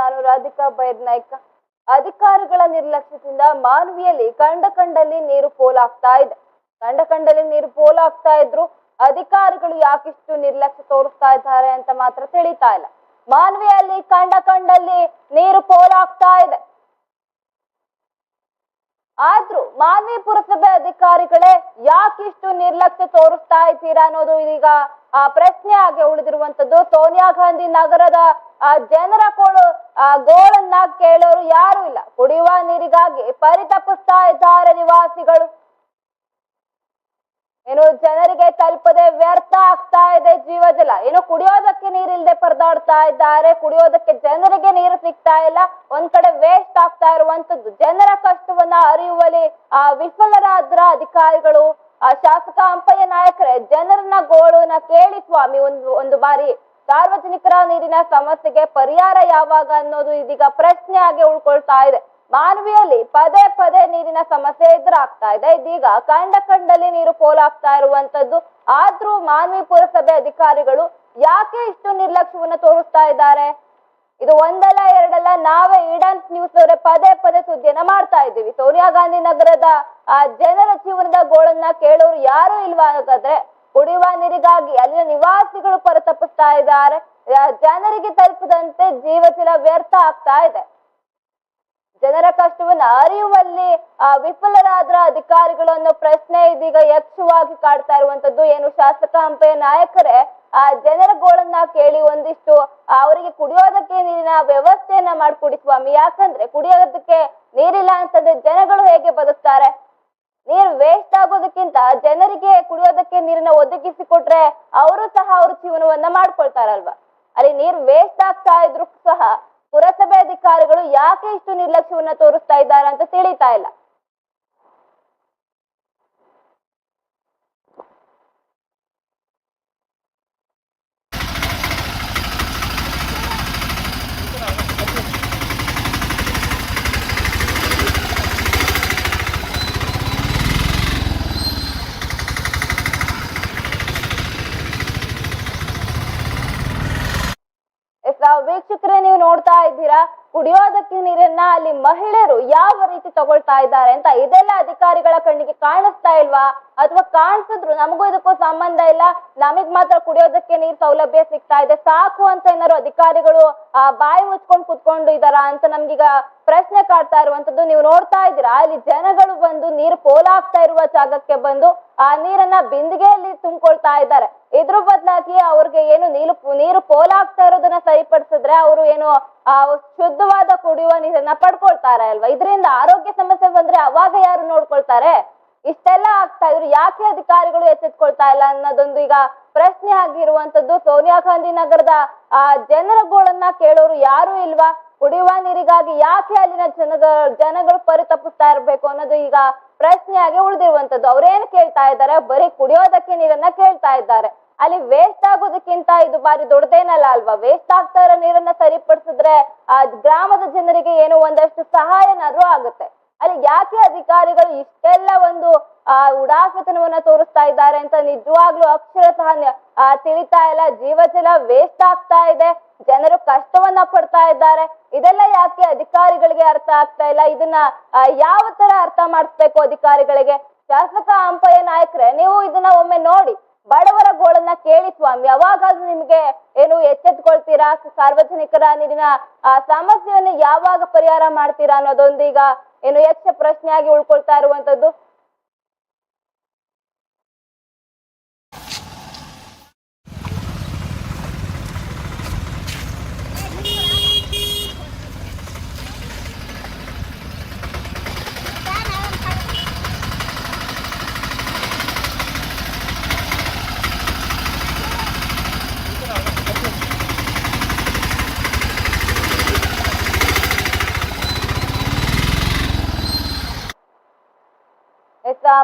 ನಾನು ರಾಧಿಕಾ ಬೈರ್ನಾಯ್ಕ ಅಧಿಕಾರಿಗಳ ನಿರ್ಲಕ್ಷ್ಯದಿಂದ ಮಾನವಿಯಲ್ಲಿ ಕಂಡ ಕಂಡಲ್ಲಿ ನೀರು ಪೋಲಾಗ್ತಾ ಇದೆ. ಕಂಡ ಕಂಡಲ್ಲಿ ನೀರು ಪೋಲಾಗ್ತಾ ಇದ್ರು ಅಧಿಕಾರಿಗಳು ಯಾಕಿಷ್ಟು ನಿರ್ಲಕ್ಷ್ಯ ತೋರಿಸ್ತಾ ಇದ್ದಾರೆ ಅಂತ ಮಾತ್ರ ತಿಳಿತಾ ಇಲ್ಲ. ಮಾನವಿಯಲ್ಲಿ ಕಂಡ ಕಂಡಲ್ಲಿ ನೀರು ಪೋಲಾಗ್ತಾ ಇದೆ. ಆದ್ರೂ ಮಾನ್ವಿ ಪುರಸಭೆ ಅಧಿಕಾರಿಗಳೇ ಯಾಕಿಷ್ಟು ನಿರ್ಲಕ್ಷ್ಯ ತೋರಿಸ್ತಾ ಇದ್ದೀರಾ ಅನ್ನೋದು ಇದೀಗ ಆ, ಪ್ರಶ್ನೆ ಆಗಿ ಉಳಿದಿರುವಂತದ್ದು ಸೋನಿಯಾ ಗಾಂಧಿ ನಗರದ ಜನರ ಕೋಳು, ಆ ಗೋಳನ್ನ ಕೇಳೋರು ಯಾರು ಇಲ್ಲ. ಕುಡಿಯುವ ನೀರಿಗಾಗಿ ಪರಿತಪಿಸ್ತಾ ಇದ್ದಾರೆ ನಿವಾಸಿಗಳು. ಏನು ಜನರಿಗೆ ತಲುಪದೆ ವ್ಯರ್ಥ ಆಗ್ತಾ ಇದೆ ಜೀವಜಲ. ಏನು ಕುಡಿಯೋದಕ್ಕೆ ನೀರಿಲ್ಲದೆ ಪರದಾಡ್ತಾ ಇದ್ದಾರೆ. ಕುಡಿಯೋದಕ್ಕೆ ಜನರಿಗೆ ನೀರು ಸಿಗ್ತಾ ಇಲ್ಲ. ಒಂದ್ ಕಡೆ ವೇಸ್ಟ್ ಆಗ್ತಾ ಇರುವಂತದ್ದು. ಜನರ ಕಷ್ಟವನ್ನ ಅರಿಯುವಲ್ಲಿ, ಆ ವಿಫಲರಾದ್ರ ಅಧಿಕಾರಿಗಳು, ಆ ಶಾಸಕ ಅಂಪಯ್ಯ ನಾಯಕರೇ, ಜನರನ್ನ ಗೋಳುನ ಕೇಳಿ ಸ್ವಾಮಿ, ಒಂದು ಒಂದು ಬಾರಿ. ಸಾರ್ವಜನಿಕರ ನೀರಿನ ಸಮಸ್ಯೆಗೆ ಪರಿಹಾರ ಯಾವಾಗ ಅನ್ನೋದು ಇದೀಗ ಪ್ರಶ್ನೆ ಆಗಿ ಉಳ್ಕೊಳ್ತಾ ಇದೆ. ಮಾನವಿಯಲ್ಲಿ ಪದೇ ಪದೇ ನೀರಿನ ಸಮಸ್ಯೆ ಎದುರಾಗ್ತಾ ಇದೆ. ಇದೀಗ ಕಂಡ ಕಂಡಲ್ಲಿ ನೀರು ಪೋಲಾಗ್ತಾ ಇರುವಂತದ್ದು ಆದ್ರೂ ಮಾನ್ವಿ ಪುರಸಭೆ ಅಧಿಕಾರಿಗಳು ಯಾಕೆ ಇಷ್ಟು ನಿರ್ಲಕ್ಷ್ಯವನ್ನು ತೋರಿಸ್ತಾ ಇದ್ದಾರೆ? ಇದು ಒಂದಲ್ಲ, ಎರಡಲ್ಲ, ನಾವೇ ಈಡನ್ಸ್ ನ್ಯೂಸ್ ಅವರೇ ಪದೇ ಪದೇ ಸುದ್ದಿಯನ್ನ ಮಾಡ್ತಾ ಇದ್ದೀವಿ. ಸೋನಿಯಾ ಗಾಂಧಿ ನಗರದ, ಆ ಜನರ ಜೀವನದ ಗೋಳನ್ನ ಕೇಳೋರು ಯಾರು ಇಲ್ವಾ ಹಾಗಾದ್ರೆ? ಕುಡಿಯುವ ನೀರಿಗಾಗಿ ಅಲ್ಲಿನ ನಿವಾಸಿಗಳು ಪರಿತಪಿಸ್ತಾ ಇದ್ದಾರೆ. ಜನರಿಗೆ ತಲುಪದಂತೆ ಜೀವಚಲ ವ್ಯರ್ಥ ಆಗ್ತಾ ಇದೆ. ಜನರ ಕಷ್ಟವನ್ನ ಅರಿಯುವಲ್ಲಿ, ಆ, ವಿಫಲರಾದ್ರ ಅಧಿಕಾರಿಗಳು ಅನ್ನೋ ಪ್ರಶ್ನೆ ಇದೀಗ ಯಕ್ಷವಾಗಿ ಕಾಡ್ತಾ ಇರುವಂತದ್ದು ಏನು ಶಾಸಕ ಹಂಪೆಯ ನಾಯಕರೇ? ಆ, ಜನರ ಗೋಳನ್ನ ಕೇಳಿ ಒಂದಿಷ್ಟು ಅವರಿಗೆ ಕುಡಿಯೋದಕ್ಕೆ ನೀರಿನ ವ್ಯವಸ್ಥೆಯನ್ನ ಮಾಡ್ಕೊಡಿ ಸ್ವಾಮಿ. ಯಾಕಂದ್ರೆ ಕುಡಿಯೋದಕ್ಕೆ ನೀರಿಲ್ಲ ಅಂತಂದ್ರೆ ಜನಗಳು ಹೇಗೆ ಬದುಕ್ತಾರೆ? ನೀರು ವೇಸ್ಟ್ ಆಗೋದಕ್ಕಿಂತ ಜನರಿಗೆ ಕುಡಿಯೋದಕ್ಕೆ ನೀರನ್ನ ಒದಗಿಸಿ ಕೊಟ್ರೆ ಅವರು ಸಹ ಅವ್ರ ಜೀವನವನ್ನ ಮಾಡ್ಕೊಳ್ತಾರಲ್ವಾ? ಅಲ್ಲಿ ನೀರು ವೇಸ್ಟ್ ಆಗ್ತಾ ಇದ್ರು ಸಹ ಪುರಸಭೆ ಅಧಿಕಾರಿಗಳು ಯಾಕೆ ಇಷ್ಟು ನಿರ್ಲಕ್ಷ್ಯವನ್ನ ತೋರಿಸ್ತಾ ಇದ್ದಾರೆ ಅಂತ ತಿಳಿತಾ ಇಲ್ಲ ಎಸ್, ಆ ವೀಕ್ಷಕರೇ ನೀವು ನೋಡ್ತಾ ಇದ್ದೀರಾ? ಕುಡಿಯೋದಕ್ಕೆ ನೀರನ್ನ ಅಲ್ಲಿ ಮಹಿಳೆಯರು ಯಾವ ರೀತಿ ತಗೊಳ್ತಾ ಇದ್ದಾರೆ ಅಂತ ಇದೆಲ್ಲ ಅಧಿಕಾರಿಗಳ ಕಣ್ಣಿಗೆ ಕಾಣಿಸ್ತಾ ಇಲ್ವಾ? ಅಥವಾ ಕಾಣಿಸಿದ್ರು? ನಮಗೂ ಇದಕ್ಕೂ ಸಂಬಂಧ ಇಲ್ಲ. ನಮಗ್ ಮಾತ್ರ ಕುಡಿಯೋದಕ್ಕೆ ನೀರ್ ಸೌಲಭ್ಯ ಸಿಗ್ತಾ ಇದೆ. ಸಾಕು ಅಂತ ಏನಾದ್ರು ಅಧಿಕಾರಿಗಳು, ಆ, ಬಾಯಿ ಮುಚ್ಕೊಂಡು ಕುತ್ಕೊಂಡು ಇದಾರ ಅಂತ ನಮ್ಗೀಗ ಪ್ರಶ್ನೆ ಕಾಡ್ತಾ ಇರುವಂತದ್ದು ನೀವು ನೋಡ್ತಾ ಇದ್ದೀರಾ? ಅಲ್ಲಿ ಜನಗಳು ಬಂದು ನೀರು ಪೋಲಾಗ್ತಾ ಇರುವ ಜಾಗಕ್ಕೆ ಬಂದು, ಆ, ನೀರನ್ನ ಬಿಂದಿಗೆಯಲ್ಲಿ ತುಂಬಿಕೊಳ್ತಾ ಇದ್ದಾರೆ. ಇದ್ರ ಬದಲಾಗಿ ಅವ್ರಿಗೆ ಏನು ನೀರು ನೀರು ಪೋಲಾಗ್ತಾ ಇರೋದನ್ನ ಸರಿಪಡಿಸಿದ್ರೆ ಅವರು ಏನು ಆ ಶುದ್ಧವಾದ ಕುಡಿಯುವ ನೀರನ್ನ ಪಡ್ಕೊಳ್ತಾರೆ ಅಲ್ವಾ? ಇದರಿಂದ ಆರೋಗ್ಯ ಸಮಸ್ಯೆ ಬಂದ್ರೆ ಅವಾಗ ಯಾರು ನೋಡ್ಕೊಳ್ತಾರೆ? ಇಷ್ಟೆಲ್ಲ ಆಗ್ತಾ ಇದ್ರು. ಯಾಕೆ ಅಧಿಕಾರಿಗಳು ಎಚ್ಚೆತ್ಕೊಳ್ತಾ ಇಲ್ಲ ಅನ್ನೋದೊಂದು ಈಗ ಪ್ರಶ್ನೆ ಆಗಿರುವಂತದ್ದು ಸೋನಿಯಾ ಗಾಂಧಿ ನಗರದ, ಆ, ಜನರ ಗೋಳನ್ನ ಕೇಳೋರು ಯಾರು ಇಲ್ವಾ? ಕುಡಿಯುವ ನೀರಿಗಾಗಿ ಯಾಕೆ ಅಲ್ಲಿನ ಜನಗ ಜನಗಳು ಪರಿತಪಿಸ್ತಾ ಇರ್ಬೇಕು ಅನ್ನೋದು ಈಗ ಪ್ರಶ್ನೆಯಾಗಿ ಉಳಿದಿರುವಂತದ್ದು ಅವ್ರೇನ್ ಕೇಳ್ತಾ ಇದ್ದಾರೆ? ಬರೀ ಕುಡಿಯೋದಕ್ಕೆ ನೀರನ್ನ ಕೇಳ್ತಾ ಇದ್ದಾರೆ. ಅಲ್ಲಿ ವೇಸ್ಟ್ ಆಗೋದಕ್ಕಿಂತ ಇದು ಬಾರಿ ದೊಡ್ಡದೇನಲ್ಲ ಅಲ್ವಾ? ವೇಸ್ಟ್ ಆಗ್ತಾ ಇರೋ ನೀರನ್ನ ಸರಿಪಡಿಸಿದ್ರೆ ಆ ಗ್ರಾಮದ ಜನರಿಗೆ ಏನೋ ಒಂದಷ್ಟು ಸಹಾಯನಾದ್ರೂ ಆಗುತ್ತೆ. ಅಲ್ಲಿ ಯಾಕೆ ಅಧಿಕಾರಿಗಳು ಇಷ್ಟೆಲ್ಲ ಒಂದು, ಆ, ಉಡಾಫತನವನ್ನ ತೋರಿಸ್ತಾ ಇದ್ದಾರೆ ಅಂತ ನಿಜವಾಗ್ಲೂ ಅಕ್ಷರತಃ ತಿಳಿತಾ ಇಲ್ಲ. ಜೀವಜಲ ವೇಸ್ಟ್ ಆಗ್ತಾ ಇದೆ. ಜನರು ಕಷ್ಟವನ್ನ ಪಡ್ತಾ ಇದ್ದಾರೆ. ಇದೆಲ್ಲ ಯಾಕೆ ಅಧಿಕಾರಿಗಳಿಗೆ ಅರ್ಥ ಆಗ್ತಾ ಇಲ್ಲ? ಇದನ್ನ ಯಾವ ತರ ಅರ್ಥ ಮಾಡಿಸ್ಬೇಕು ಅಧಿಕಾರಿಗಳಿಗೆ? ಶಾಸಕ ಅಂಪಯ್ಯ ನಾಯಕರೇ, ನೀವು ಇದನ್ನ ಒಮ್ಮೆ ನೋಡಿ. ಬಡವರ ಗೋಳನ್ನ ಕೇಳಿ ಸ್ವಾಮಿ ಯಾವಾಗಾದ್ರೂ ನಿಮ್ಗೆ ಏನು ಎಚ್ಚೆತ್ಕೊಳ್ತೀರಾ? ಸಾರ್ವಜನಿಕರ ನೀರಿನ, ಆ ಸಮಸ್ಯೆಯನ್ನು ಯಾವಾಗ ಪರಿಹಾರ ಮಾಡ್ತೀರಾ ಅನ್ನೋದೊಂದು ಈಗ ಏನು ಹೆಚ್ಚ ಪ್ರಶ್ನೆಯಾಗಿ ಉಳ್ಕೊಳ್ತಾ ಇರುವಂತದ್ದು.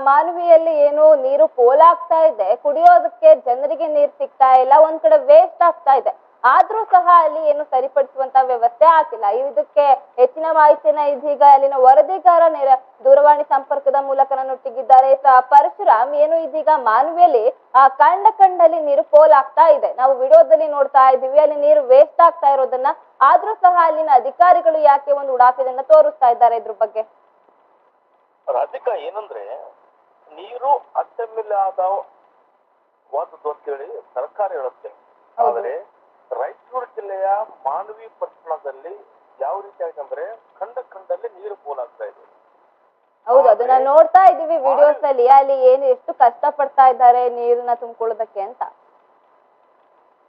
ಮಾನವಿಯಲ್ಲಿ ಏನು ನೀರು ಪೋಲಾಗ್ತಾ ಇದೆ, ಕುಡಿಯೋದಕ್ಕೆ ಜನರಿಗೆ ನೀರು ಸಿಗ್ತಾ ಇಲ್ಲ, ಒಂದ್ ಕಡೆ ವೇಸ್ಟ್ ಆಗ್ತಾ ಇದೆ. ಆದ್ರೂ ಸಹ ಅಲ್ಲಿ ಏನು ಸರಿಪಡಿಸುವಂತ ವ್ಯವಸ್ಥೆ ಆಗಿಲ್ಲ. ಇದಕ್ಕೆ ಹೆಚ್ಚಿನ ಮಾಹಿತಿಯನ್ನ ಇದೀಗ ಅಲ್ಲಿನ ವರದಿಗಾರ ನೇರ ದೂರವಾಣಿ ಸಂಪರ್ಕದ ಮೂಲಕ ನನ್ನೊಟ್ಟಿಗಿದ್ದಾರೆ ಸಹ ಪರಶುರಾಮ್, ಏನು ಇದೀಗ ಮಾನವಿಯಲ್ಲಿ, ಆ ಕಂಡ ಕಂಡಲ್ಲಿ ನೀರು ಪೋಲಾಗ್ತಾ ಇದೆ. ನಾವು ವಿಡಿಯೋದಲ್ಲಿ ನೋಡ್ತಾ ಇದ್ದೀವಿ, ಅಲ್ಲಿ ನೀರು ವೇಸ್ಟ್ ಆಗ್ತಾ ಇರೋದನ್ನ. ಆದ್ರೂ ಸಹ ಅಲ್ಲಿನ ಅಧಿಕಾರಿಗಳು ಯಾಕೆ ಒಂದು ಉಡಾಫೆಯನ್ನ ತೋರಿಸ್ತಾ ಇದ್ದಾರೆ ಇದ್ರ ಬಗ್ಗೆ? ರಾಧಿಕಾ, ಏನಂದ್ರೆ ನೀರು ಅತ್ಯಮೂಲ್ಯಾದ ವಾದದ್ದು ಅಂತ ಹೇಳಿ ಸರ್ಕಾರ ಹೇಳುತ್ತೆ. ಆದರೆ ರಾಯಚೂರು ಜಿಲ್ಲೆಯ ಮಾನವಿ ಪಟ್ಟಣದಲ್ಲಿ ಯಾವ ರೀತಿ ಆಯ್ತು ಅಂದ್ರೆ ಖಂಡ ಖಂಡಲ್ಲಿ ನೀರು ಪೋಲಾಗ್ತಾ ಇದೆ. ಹೌದು ಅದನ್ನ ನೋಡ್ತಾ ಇದೀವಿ ವಿಡಿಯೋಸ್ ಅಲ್ಲಿ ಅಲ್ಲಿ ಏನು ಎಷ್ಟು ಕಷ್ಟ ಪಡ್ತಾ ಇದ್ದಾರೆ ನೀರನ್ನ ತುಂಬಿಕೊಳ್ಳೋದಕ್ಕೆ ಅಂತ.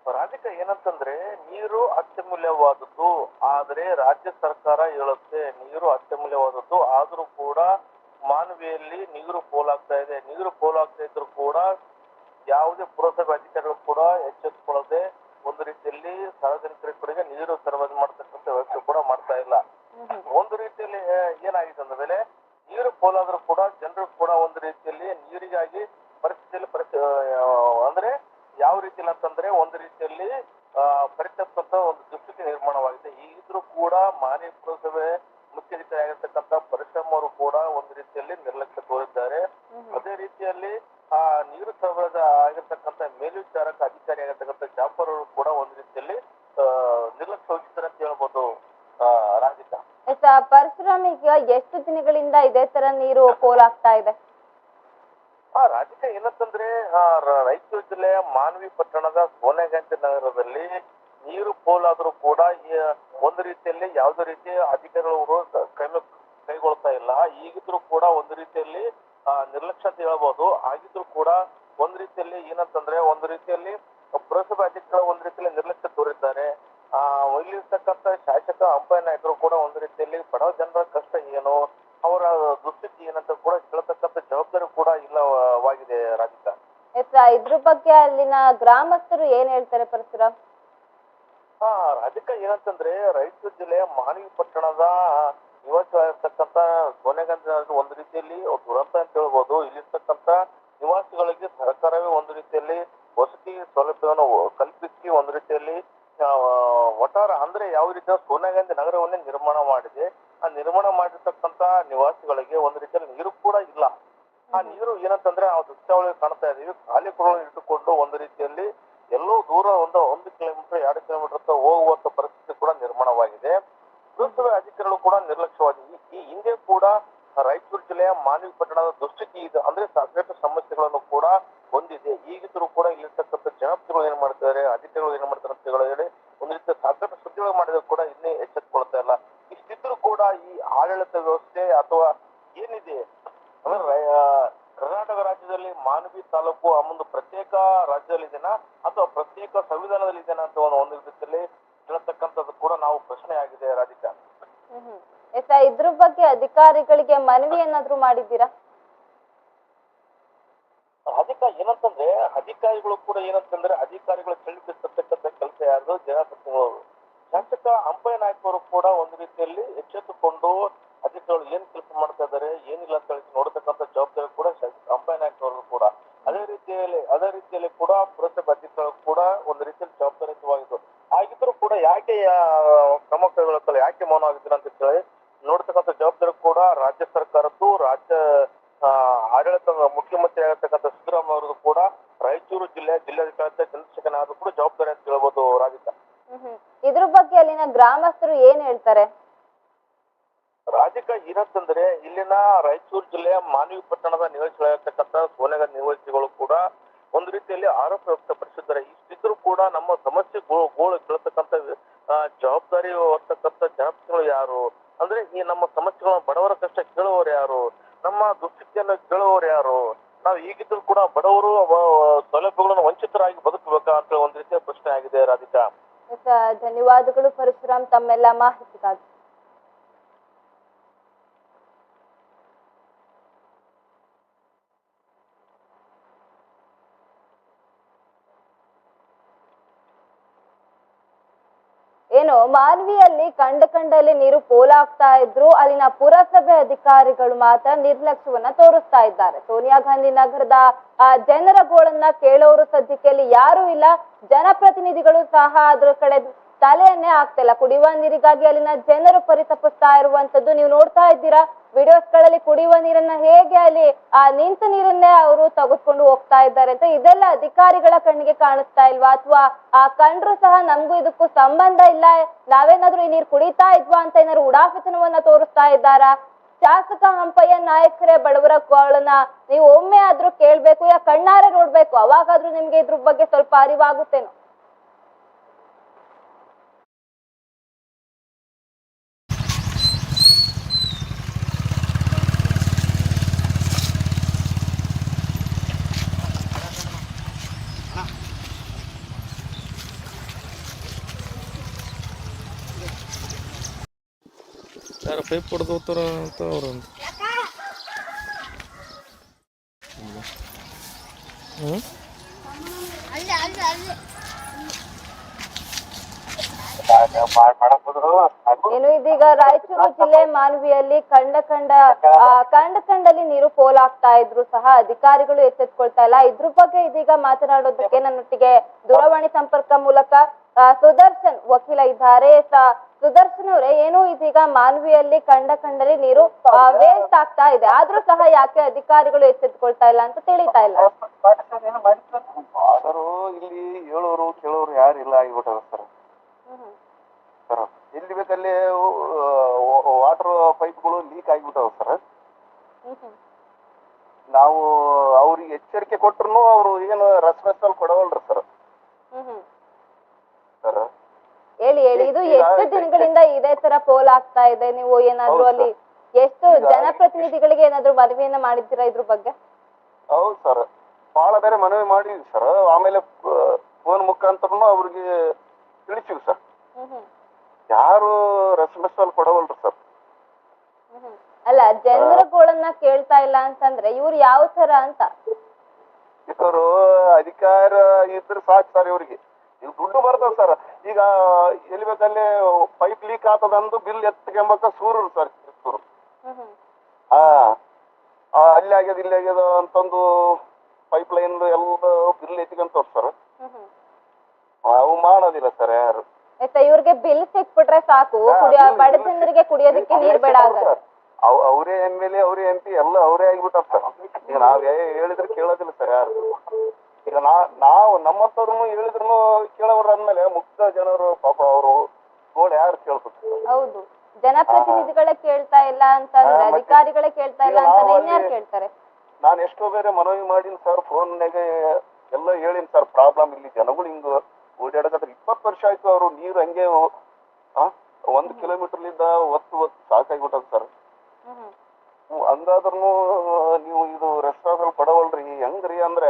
ರಾಧಿಕಾ ಏನಂತಂದ್ರೆ ನೀರು ಅತ್ಯಮೂಲ್ಯವಾದದ್ದು. ಆದ್ರೆ ರಾಜ್ಯ ಸರ್ಕಾರ ಹೇಳುತ್ತೆ ನೀರು ಅತ್ಯಮೂಲ್ಯವಾದದ್ದು. ಆದ್ರೂ ಕೂಡ ಮಾನವಿಯಲ್ಲಿ ನೀರು ಪೋಲಾಗ್ತಾ ಇದೆ. ನೀರು ಪೋಲಾಗ್ತಾ ಇದ್ರು ಕೂಡ ಯಾವುದೇ ಪುರಸಭೆ ಅಧಿಕಾರಿಗಳು ಕೂಡ ಎಚ್ಚೆತ್ತುಕೊಳ್ಳದೆ ಒಂದು ರೀತಿಯಲ್ಲಿ ಸಾರ್ವಜನಿಕರಿಗೆ ಕಡೆಗೆ ನೀರು ಸರಬರಾಜು ಮಾಡ್ತಕ್ಕಂಥ ವ್ಯವಸ್ಥೆ ಕೂಡ ಮಾಡ್ತಾ ಇಲ್ಲ. ಒಂದು ರೀತಿಯಲ್ಲಿ ಏನಾಗಿದೆ ಏನಾಗಿದೆ ಅಂದ್ರೆ ನೀರು ಪೋಲಾದ್ರೂ ಕೂಡ ಜನರು ಕೂಡ ಒಂದು ರೀತಿಯಲ್ಲಿ ನೀರಿಗಾಗಿ ಪರಿಸ್ಥಿತಿಯಲ್ಲಿ ಪರಿಸ್ಥಿ ಅಂದ್ರೆ ಯಾವ ರೀತಿಯಲ್ಲಿ ಅಂತಂದ್ರೆ ಒಂದು ರೀತಿಯಲ್ಲಿ ಅಹ್ ಪರಿತಪ್ಪಂತ ಒಂದು ದುಸ್ಥಿತಿ ನಿರ್ಮಾಣವಾಗಿದೆ. ಈಗಿದ್ರೂ ಕೂಡ ಮಾನ್ಯ ಪುರಸಭೆ ಮುಖ್ಯಾಧಿಕಾರಿ ಆಗಿರ್ತಕ್ಕಂಥ ಪರಿಶ್ರಮ ಅವರು ಕೂಡ ಒಂದು ರೀತಿಯಲ್ಲಿ ನಿರ್ಲಕ್ಷ್ಯ ತೋರಿದ್ದಾರೆ. ಅದೇ ರೀತಿಯಲ್ಲಿ ಆ ನೀರು ಸರಬರಾಜ ಆಗಿರ್ತಕ್ಕಂಥ ಮೇಲ್ವಿಚಾರಕ ಅಧಿಕಾರಿ ಆಗಿರ್ತಕ್ಕಂಥ ಜಾಫರ್ ಅವರು ಕೂಡ ಒಂದು ರೀತಿಯಲ್ಲಿ ಆ, ನಿರ್ಲಕ್ಷ್ಯ ವಹಿಸಿದ್ದಾರೆ ಅಂತ ಹೇಳ್ಬೋದು ಆ, ರಾಧಿಕಾ. ಪರಶುರಾಮ್ ಈಗ ಎಷ್ಟು ದಿನಗಳಿಂದ ಇದೇ ತರ ನೀರು ಪೋಲಾಗ್ತಾ ಇದೆ? ಆ ರಾಜಕೀಯ ಏನಂತಂದ್ರೆ ರಾಯಚೂರು ಜಿಲ್ಲೆಯ ಮಾನವಿ ಪಟ್ಟಣದ ಸೋನೆಗಾಂತಿ ನಗರದಲ್ಲಿ ನೀರು ಪೋಲಾದ್ರೂ ಕೂಡ ಒಂದು ರೀತಿಯಲ್ಲಿ ಯಾವುದೇ ರೀತಿ ಅಧಿಕಾರಿಗಳು ಕ್ರಮ ಕೈಗೊಳ್ತಾ ಇಲ್ಲ. ಈಗಿದ್ರು ಕೂಡ ಒಂದು ರೀತಿಯಲ್ಲಿ ನಿರ್ಲಕ್ಷ್ಯ ಅಂತ ಹೇಳ್ಬೋದು. ಆಗಿದ್ರು ಕೂಡ ಒಂದು ರೀತಿಯಲ್ಲಿ ಏನಂತಂದ್ರೆ, ಒಂದು ರೀತಿಯಲ್ಲಿ ಪುರಸಭೆ ಅಧಿಕಾರಿಗಳು ಒಂದು ರೀತಿಯಲ್ಲಿ ನಿರ್ಲಕ್ಷ್ಯ ತೋರಿದ್ದಾರೆ. ಆ, ಇಲ್ಲಿರ್ತಕ್ಕಂಥ ಶಾಸಕ ಅಂಪಯ್ಯ ನಾಯಕರು ಕೂಡ ಒಂದು ರೀತಿಯಲ್ಲಿ ಬಡವ ಜನರ ಕಷ್ಟ ಏನು, ಅವರ ದುಸ್ಥಿತಿ ಏನಂತ ಕೂಡ ಕೇಳತಕ್ಕಂಥ ಜವಾಬ್ದಾರಿ ಕೂಡ ಇಲ್ಲವಾಗಿದೆ ಎಸ್ ಇದ್ರ ಬಗ್ಗೆ ಅಲ್ಲಿನ ಗ್ರಾಮಸ್ಥರು ಏನ್ ಹೇಳ್ತಾರೆ ಪರಶುರಾಮ್? ಹಾ ಅದಕ್ಕೆ ಏನಂತಂದ್ರೆ ರಾಯಚೂರು ಜಿಲ್ಲೆಯ ಮಾನವಿ ಪಟ್ಟಣದ ನಿವಾಸಿಯಾಗಿರ್ತಕ್ಕಂಥ ಸೋನೆಗಂಜ ಒಂದು ರೀತಿಯಲ್ಲಿ ದುರಂತ ಅಂತ ಹೇಳ್ಬೋದು. ಇಲ್ಲಿರ್ತಕ್ಕಂತ ನಿವಾಸಿಗಳಿಗೆ ಸರ್ಕಾರವೇ ಒಂದು ರೀತಿಯಲ್ಲಿ ವಸತಿ ಸೌಲಭ್ಯವನ್ನು ಕಲ್ಪಿಸಿ ಒಂದು ರೀತಿಯಲ್ಲಿ ಒಟ್ಟಾರ ಅಂದ್ರೆ ಯಾವ ರೀತಿಯ ಸೋನಿಯಾಗಾಂಧಿ ನಗರವನ್ನೇ ನಿರ್ಮಾಣ ಮಾಡಿದೆ. ಆ ನಿರ್ಮಾಣ ಮಾಡಿರ್ತಕ್ಕಂತ ನಿವಾಸಿಗಳಿಗೆ ಒಂದು ರೀತಿಯಲ್ಲಿ ನೀರು ಕೂಡ ಇಲ್ಲ. ಆ ನೀರು ಏನಂತಂದ್ರೆ ಆ ದೃಶ್ಯಾವಳಿ ಕಾಣ್ತಾ ಇದೀವಿ. ಖಾಲಿ ಕೊಡಗಳನ್ನು ಇಟ್ಟುಕೊಂಡು ಒಂದು ರೀತಿಯಲ್ಲಿ ಎಲ್ಲೋ ದೂರ ಒಂದು ಒಂದು ಕಿಲೋಮೀಟರ್ ಎರಡು ಕಿಲೋಮೀಟರ್ ಹೋಗುವಂತ ಪರಿಸ್ಥಿತಿ ಕೂಡ ನಿರ್ಮಾಣವಾಗಿದೆ. ಪುರಸಭೆ ಅಧಿಕಾರಿಗಳು ಕೂಡ ನಿರ್ಲಕ್ಷ್ಯವಾಗಿದೆ ಈ ಹಿಂದೆ ಕೂಡ ರಾಯಚೂರು ಜಿಲ್ಲೆಯ ಮಾನವಿ ಪಟ್ಟಣದ ದುಸ್ಥಿತಿ ಇದು. ಅಂದ್ರೆ ಸಾಕಷ್ಟು ಸಮಸ್ಯೆಗಳನ್ನು ಕೂಡ ಹೊಂದಿದೆ ಈಗಿದ್ರು ಕೂಡ ಇಲ್ಲಿರ್ತಕ್ಕಂಥ ಜನಪ್ರತಿಗಳು ಏನ್ ಮಾಡ್ತಾರೆ ಅಧಿಕಾರಿಗಳು ಏನ್ ಮಾಡ್ತಾರೆ ಅಂತ ಹೇಳಿ ಒಂದು ರೀತಿಯ ಸಾಕಷ್ಟು ಸುದ್ದಿಗಳು ಮಾಡಿದ್ರು ಕೂಡ ಇನ್ನೇ ಎಚ್ಚೆತ್ತುಕೊಳ್ತಾ ಇಲ್ಲ ಇಷ್ಟಿದ್ರು ಕೂಡ ಈ ಆಡಳಿತ ವ್ಯವಸ್ಥೆ ಅಥವಾ ಏನಿದೆ ಅಂದ್ರೆ ರೈ- ಆ, ಕರ್ನಾಟಕ ರಾಜ್ಯದಲ್ಲಿ ಮಾನವಿ ತಾಲೂಕು ಆ ಒಂದು ಪ್ರತ್ಯೇಕ ರಾಜ್ಯದಲ್ಲಿ ಇದೆನಾ ಅಥವಾ ಪ್ರತ್ಯೇಕ ಸಂವಿಧಾನದಲ್ಲಿ ಇದೆನಾ ಅಂತ ಒಂದು ಒಂದು ರೀತಿಯಲ್ಲಿ ಹೇಳ್ತಕ್ಕಂಥದ್ದು ಕೂಡ ನಾವು ಪ್ರಶ್ನೆ ಆಗಿದೆ ರಾಧಿಕಾ ಎಸ್ ಇದ್ರ ಬಗ್ಗೆ ಅಧಿಕಾರಿಗಳಿಗೆ ಮನವಿ ಏನಾದ್ರು ಮಾಡಿದ್ದೀರಾ? ಅಧಿಕಾರಿ ಏನಂತಂದ್ರೆ, ಅಧಿಕಾರಿಗಳು ಕೂಡ ಏನಂತಂದ್ರೆ, ಅಧಿಕಾರಿಗಳು ತಿಳಿದಿರ್ತಕ್ಕಂಥ ಕೆಲಸ ಯಾರು ಜನಪ್ರತಿನಿಧಿಗಳು ಶಾಸಕ ಅಂಬಯ್ಯ ನಾಯಕ್ ಕೂಡ ಒಂದು ರೀತಿಯಲ್ಲಿ ಎಚ್ಚೆತ್ತುಕೊಂಡು ಅಧಿಕಾರಿಗಳು ಏನ್ ಕೆಲಸ ಮಾಡ್ತಾ ಇದ್ದಾರೆ ಏನಿಲ್ಲ ಅಂತ ಹೇಳಿ ನೋಡತಕ್ಕಂಥ ಜವಾಬ್ದಾರಿ ಕೂಡ ಶಾಸಕ ಅಂಬಯ್ಯ ನಾಯಕ್ ಅವರು ಕೂಡ. ಅದೇ ರೀತಿಯಲ್ಲಿ ಅದೇ ರೀತಿಯಲ್ಲಿ ಕೂಡ ಪುರಸಭೆ ಅಧಿಕಾರಿಗಳು ಕೂಡ ಒಂದು ರೀತಿಯಲ್ಲಿ ಜವಾಬ್ದಾರಿಯುತವಾಗಿದ್ದು ಆಗಿದ್ರು ಕೂಡ ಯಾಕೆ ಕ್ರಮ ಕೈಗೊಳ್ಳುತ್ತಲ್ಲ, ಯಾಕೆ ಮೌನ ಅಂತ ಹೇಳಿ ನೋಡ್ತಕ್ಕಂಥ ಜವಾಬ್ದಾರಿ ಕೂಡ ರಾಜ್ಯ ಸರ್ಕಾರದ್ದು ರಾಜ್ಯ ಆಡಳಿತ ಮುಖ್ಯಮಂತ್ರಿ ಆಗಿರ್ತಕ್ಕಂಥ ಸಿದ್ದರಾಮಯ್ಯ ಅವರದ್ದು ಕೂಡ ರಾಯಚೂರು ಜಿಲ್ಲೆ ಜಿಲ್ಲಾಧಿಕಾರಿ ಚಂದ್ರಶೇಖರ್ ಆದ್ರೂ ಕೂಡ ಜವಾಬ್ದಾರಿ ಅಂತ ಹೇಳ್ಬೋದು ರಾಜಿತ ಇದ್ರ ಬಗ್ಗೆ ಅಲ್ಲಿನ ಗ್ರಾಮಸ್ಥರು ಏನ್ ಹೇಳ್ತಾರೆ? ರಾಧಿಕಾ ಏನಂತಂದ್ರೆ ಇಲ್ಲಿನ ರಾಯಚೂರು ಜಿಲ್ಲೆಯ ಮಾನವಿ ಪಟ್ಟಣದ ನಿವಾಸಿಗಳಾಗಿರ್ತಕ್ಕಂಥ ಸೋನೆಗ ನಿವಾಸಿಗಳು ಕೂಡ ಒಂದು ರೀತಿಯಲ್ಲಿ ಆರೋಪ ವ್ಯಕ್ತಪಡಿಸಿದ್ದಾರೆ. ಇಷ್ಟಿದ್ರು ಕೂಡ ನಮ್ಮ ಸಮಸ್ಯೆ ಗೋಳು ಕೇಳ್ತಕ್ಕಂಥ ಆ, ಜವಾಬ್ದಾರಿ ಹೊರ್ತಕ್ಕಂಥ ಜನಪ್ರತಿನಿಧಿಗಳು ಯಾರು ಅಂದ್ರೆ ಈ ಬಡವರ ಕಷ್ಟ ಕೇಳುವವರು ಯಾರು? ನಮ್ಮ ದುಸ್ಥಿತಿಯನ್ನು ಕೇಳುವವರು ಯಾರು? ನಾವು ಈಗಿದ್ರು ಕೂಡ ಬಡವರು ಸೌಲಭ್ಯಗಳನ್ನು ವಂಚಿತರಾಗಿ ಬದುಕಬೇಕಾ ಅಂತ ಒಂದು ರೀತಿಯ ಪ್ರಶ್ನೆ ಆಗಿದೆ ರಾಧಿಕಾ. ಧನ್ಯವಾದಗಳು ಪರಶುರಾಮ್. ತಮ್ಮೆಲ್ಲ ಮಾಹಿತಿಗಾಗಿ ಏನು ಮಾನ್ವಿಯಲ್ಲಿ ಕಂಡ ಕಂಡಲ್ಲಿ ನೀರು ಪೋಲಾಗ್ತಾ ಇದ್ರು. ಅಲ್ಲಿನ ಪುರಸಭೆ ಅಧಿಕಾರಿಗಳು ಮಾತ್ರ ನಿರ್ಲಕ್ಷ್ಯವನ್ನ ತೋರಿಸ್ತಾ ಇದ್ದಾರೆ. ಸೋನಿಯಾ ಗಾಂಧಿ ನಗರದ ಜನರ ಗೋಳನ್ನ ಕೇಳೋರು ಸದ್ಯಕ್ಕೆ ಅಲ್ಲಿ ಯಾರು ಇಲ್ಲ. ಜನಪ್ರತಿನಿಧಿಗಳು ಸಹ ಅದ್ರ ಕಡೆ ತಲೆಯನ್ನೇ ಆಗ್ತಿಲ್ಲ ಕುಡಿಯುವ ನೀರಿಗಾಗಿ ಅಲ್ಲಿನ ಜನರು ಪರಿತಪಿಸ್ತಾ ಇರುವಂತದ್ದು ನೀವು ನೋಡ್ತಾ ಇದ್ದೀರಾ? ವಿಡಿಯೋಸ್ಗಳಲ್ಲಿ ಕುಡಿಯುವ ನೀರನ್ನ ಹೇಗೆ ಅಲ್ಲಿ, ಆ ನಿಂತ ನೀರನ್ನೇ ಅವರು ತೆಗೆದುಕೊಂಡು ಹೋಗ್ತಾ ಇದ್ದಾರೆ ಅಂತ ಇದೆಲ್ಲ ಅಧಿಕಾರಿಗಳ ಕಣ್ಣಿಗೆ ಕಾಣಿಸ್ತಾ ಇಲ್ವಾ? ಅಥವಾ ಆ ಕಂಡ್ರು ಸಹ ನಮ್ಗೂ ಇದಕ್ಕೂ ಸಂಬಂಧ ಇಲ್ಲ. ನಾವೇನಾದ್ರೂ ಈ ನೀರು ಕುಡಿತಾ ಇದ್ವಾ ಅಂತ ಏನಾದ್ರು ಉಡಾಫತನವನ್ನ ತೋರಿಸ್ತಾ ಇದ್ದಾರಾ? ಶಾಸಕ ಹಂಪಯ್ಯ ನಾಯಕರೇ, ಬಡವರ ಗೋಳನ್ನ ನೀವು ಒಮ್ಮೆ ಆದ್ರೂ ಕೇಳ್ಬೇಕು, ಯಾ ಕಣ್ಣಾರೆ ನೋಡ್ಬೇಕು. ಅವಾಗಾದ್ರೂ ನಿಮ್ಗೆ ಇದ್ರ ಬಗ್ಗೆ ಸ್ವಲ್ಪ ಅರಿವಾಗುತ್ತೇನೋ. ಪೈಪ್ ಹೊಡೆದು ಹೋಗ್ತಾರ ಅಂತ ಅವ್ರಂತ. ಹ್ಞೂ ಏನು ಇದೀಗ ರಾಯಚೂರು ಜಿಲ್ಲೆ ಮಾನವಿಯಲ್ಲಿ ಕಂಡ ಕಂಡ ಕಂಡ ಕಂಡಲ್ಲಿ ನೀರು ಪೋಲಾಗ್ತಾ ಇದ್ರು ಸಹ ಅಧಿಕಾರಿಗಳು ಎಚ್ಚೆತ್ಕೊಳ್ತಾ ಇಲ್ಲ. ಇದ್ರ ಬಗ್ಗೆ ಇದೀಗ ಮಾತನಾಡೋದಕ್ಕೆ ನನ್ನೊಟ್ಟಿಗೆ ದೂರವಾಣಿ ಸಂಪರ್ಕ ಮೂಲಕ ಸುದರ್ಶನ್ ವಕೀಲ ಇದ್ದಾರೆ. ಸ- ಸುದರ್ಶನ್ ಅವರೇ ಏನು ಇದೀಗ ಮಾನ್ವಿಯಲ್ಲಿ ಕಂಡ ಕಂಡಲ್ಲಿ ನೀರು ವೇಸ್ಟ್ ಆಗ್ತಾ ಇದೆ. ಆದ್ರೂ ಸಹ ಯಾಕೆ ಅಧಿಕಾರಿಗಳು ಎಚ್ಚೆತ್ಕೊಳ್ತಾ ಇಲ್ಲ ಅಂತ ತಿಳಿತಾ ಇಲ್ಲ. ಆದರೂ ಇಲ್ಲಿ ಹೇಳೋರು ಕೇಳೋರು ಯಾರು ಇಲ್ಲ ಆಗಿಬಿಟ್ಟದ ಸರ್. ಸರ್ ಎಲ್ಲಿ ಬೇಕಲ್ಲಿ ವಾಟರ್ ಪೈಪ್ಗಳು ಲೀಕ್ ಆಗಿಬಿಟ್ಟವ ಸರ್. ನಾವು ಅವ್ರಿಗೆ ಎಚ್ಚರಿಕೆ ಕೊಟ್ರು ಅವರು ಏನು ರೆಸ್ಪಾನ್ಸಲ್ ಕೊಡವಲ್ರಿ ಸರ್ ಸರ್ ಹೇಳಿ ಹೇಳಿ ಇದು ಎಷ್ಟು ಇದೇ ತರ ಪೋಲ್ ಆಗ್ತಾ ಇದೆ. ನೀವು ಏನಾದ್ರು ಅಲ್ಲಿ ಎಷ್ಟು ಜನಪ್ರತಿನಿಧಿಗಳಿಗೆ ಏನಾದ್ರು ಮನವಿಯನ್ನ ಮಾಡಿದ್ದೀರಾ ಇದ್ರ ಬಗ್ಗೆ? ಹೌದು ಸರ್. ಬಹಳ ಬೇರೆ ಮನವಿ ಮಾಡಿ ಸರ್. ಆಮೇಲೆ ಫೋನ್ ಮುಖಾಂತರನು ಅವ್ರಿಗೆ ತಿಳಿಸಿವಿ ಸರ್. ಯಾರು ರೆಸ್ಪಾನ್ಸಲ್ ಕೊಡವಲ್ರಿ ಸರ್. ಅಲ್ಲ ಜನರುಗಳನ್ನ ಕೇಳ್ತಾ ಇಲ್ಲ ಅಂತಂದ್ರೆ ಇವ್ರು ಯಾವ ತರ ಅಂತ? ಇವರು ಅಧಿಕಾರ ಇದ್ರೆ ಸಾಕು ಸರ್ ಇವ್ರಿಗೆ. ಈಗ ದುಡ್ಡು ಬರ್ತದೆ ಸರ್ ಈಗ ಎಲ್ಲಿ ಬೇಕಲ್ಲಿ ಪೈಪ್ ಲೀಕ್ ಆತದಂದು ಬಿಲ್ ಎತ್ಕೊಂಬಕ ಸೂರು ಸರ್ ಸೂರು ಹಾ. ಆ, ಅಲ್ಲಿ ಆಗ್ಯದ ಇಲ್ಲಿ ಆಗ್ಯದ ಅಂತಂದು ಪೈಪ್ ಲೈನ್ ಎಲ್ಲ ಬಿಲ್ ಎತ್ಕೊಂತವ್ರು ಸರ್ ಅವು ಮಾಡೋದಿಲ್ಲ ಸರ್ ಯಾರು. ಆಯ್ತಾ ಇವ್ರಿಗೆ ಬಿಲ್ ಸಿಕ್ಬಿಟ್ರೆ ಸಾಕು. ಕುಡಿಯೋ ಬಡ ಜನರಿಗೆ ಕುಡಿಯೋದಕ್ಕೆ ನೀರ್ ಬೇಡ ಅವರೇ ಎಂ ಎಲ್ ಎ ಅವರೇ ಎಂ ಪಿ ಎಲ್ಲ ಅವರೇ ಆಗಿಬಿಟ್ಟಾರ ಸರ್ ಈಗ ನಾವ್ ಹೇಳಿದ್ರೆ ಕೇಳೋದಿಲ್ಲ ಸರ್ ಯಾರು. ಈಗ ನಾ ನಾವು ನಮ್ಮಂತವ್ರು ಹೇಳಿದ್ರು ಕೇಳೋರು ಅಂದ್ಮೇಲೆ ಮುಕ್ತ ಜನರು ಪಾಪ ಅವರು ನೋಡಿ ಯಾರು ಕೇಳ್ತಾರೆ ಹೌದು. ಜನಪ್ರತಿನಿಧಿಗಳೇ ಕೇಳ್ತಾ ಇಲ್ಲ ಅಂತಂದ್ರೆ ಅಧಿಕಾರಿಗಳೇ ಕೇಳ್ತಾ ಇಲ್ಲ ಅಂತ ಅಂತಂದ್ರೆ ಇನ್ಯಾರು ಕೇಳ್ತಾರೆ? ನಾನು ಎಷ್ಟೋ ಬೇರೆ ಮನವಿ ಮಾಡಿನ ಸರ್ ಫೋನ್ನಾಗೆ ಎಲ್ಲ ಹೇಳಿನ ಸರ್ ಪ್ರಾಬ್ಲಮ್ ಇಲ್ಲಿ ಜನಗಳು ಹಿಂಗ ಓಡಾಡಕತ್ರ ಇಪ್ಪತ್ ವರ್ಷ ಆಯ್ತು ಅವರು ನೀರು ಹಂಗೆ ಒಂದ್ ಕಿಲೋಮೀಟರ್ ಒಂದು ಕಿಲೋಮೀಟರ್ಲಿಂದ ಒತ್ತು ಒತ್ತು ಸಾಕಾಗ್ಬಿಟ್ಟದ ಸರ್. ಹಂಗಾದ್ರೂ ನೀವು ಇದು ರೆಸ್ಪಾನ್ಸಿಬಲ್ ಕೊಡವಲ್ರಿ ಹೆಂಗ್ರಿ ಅಂದ್ರೆ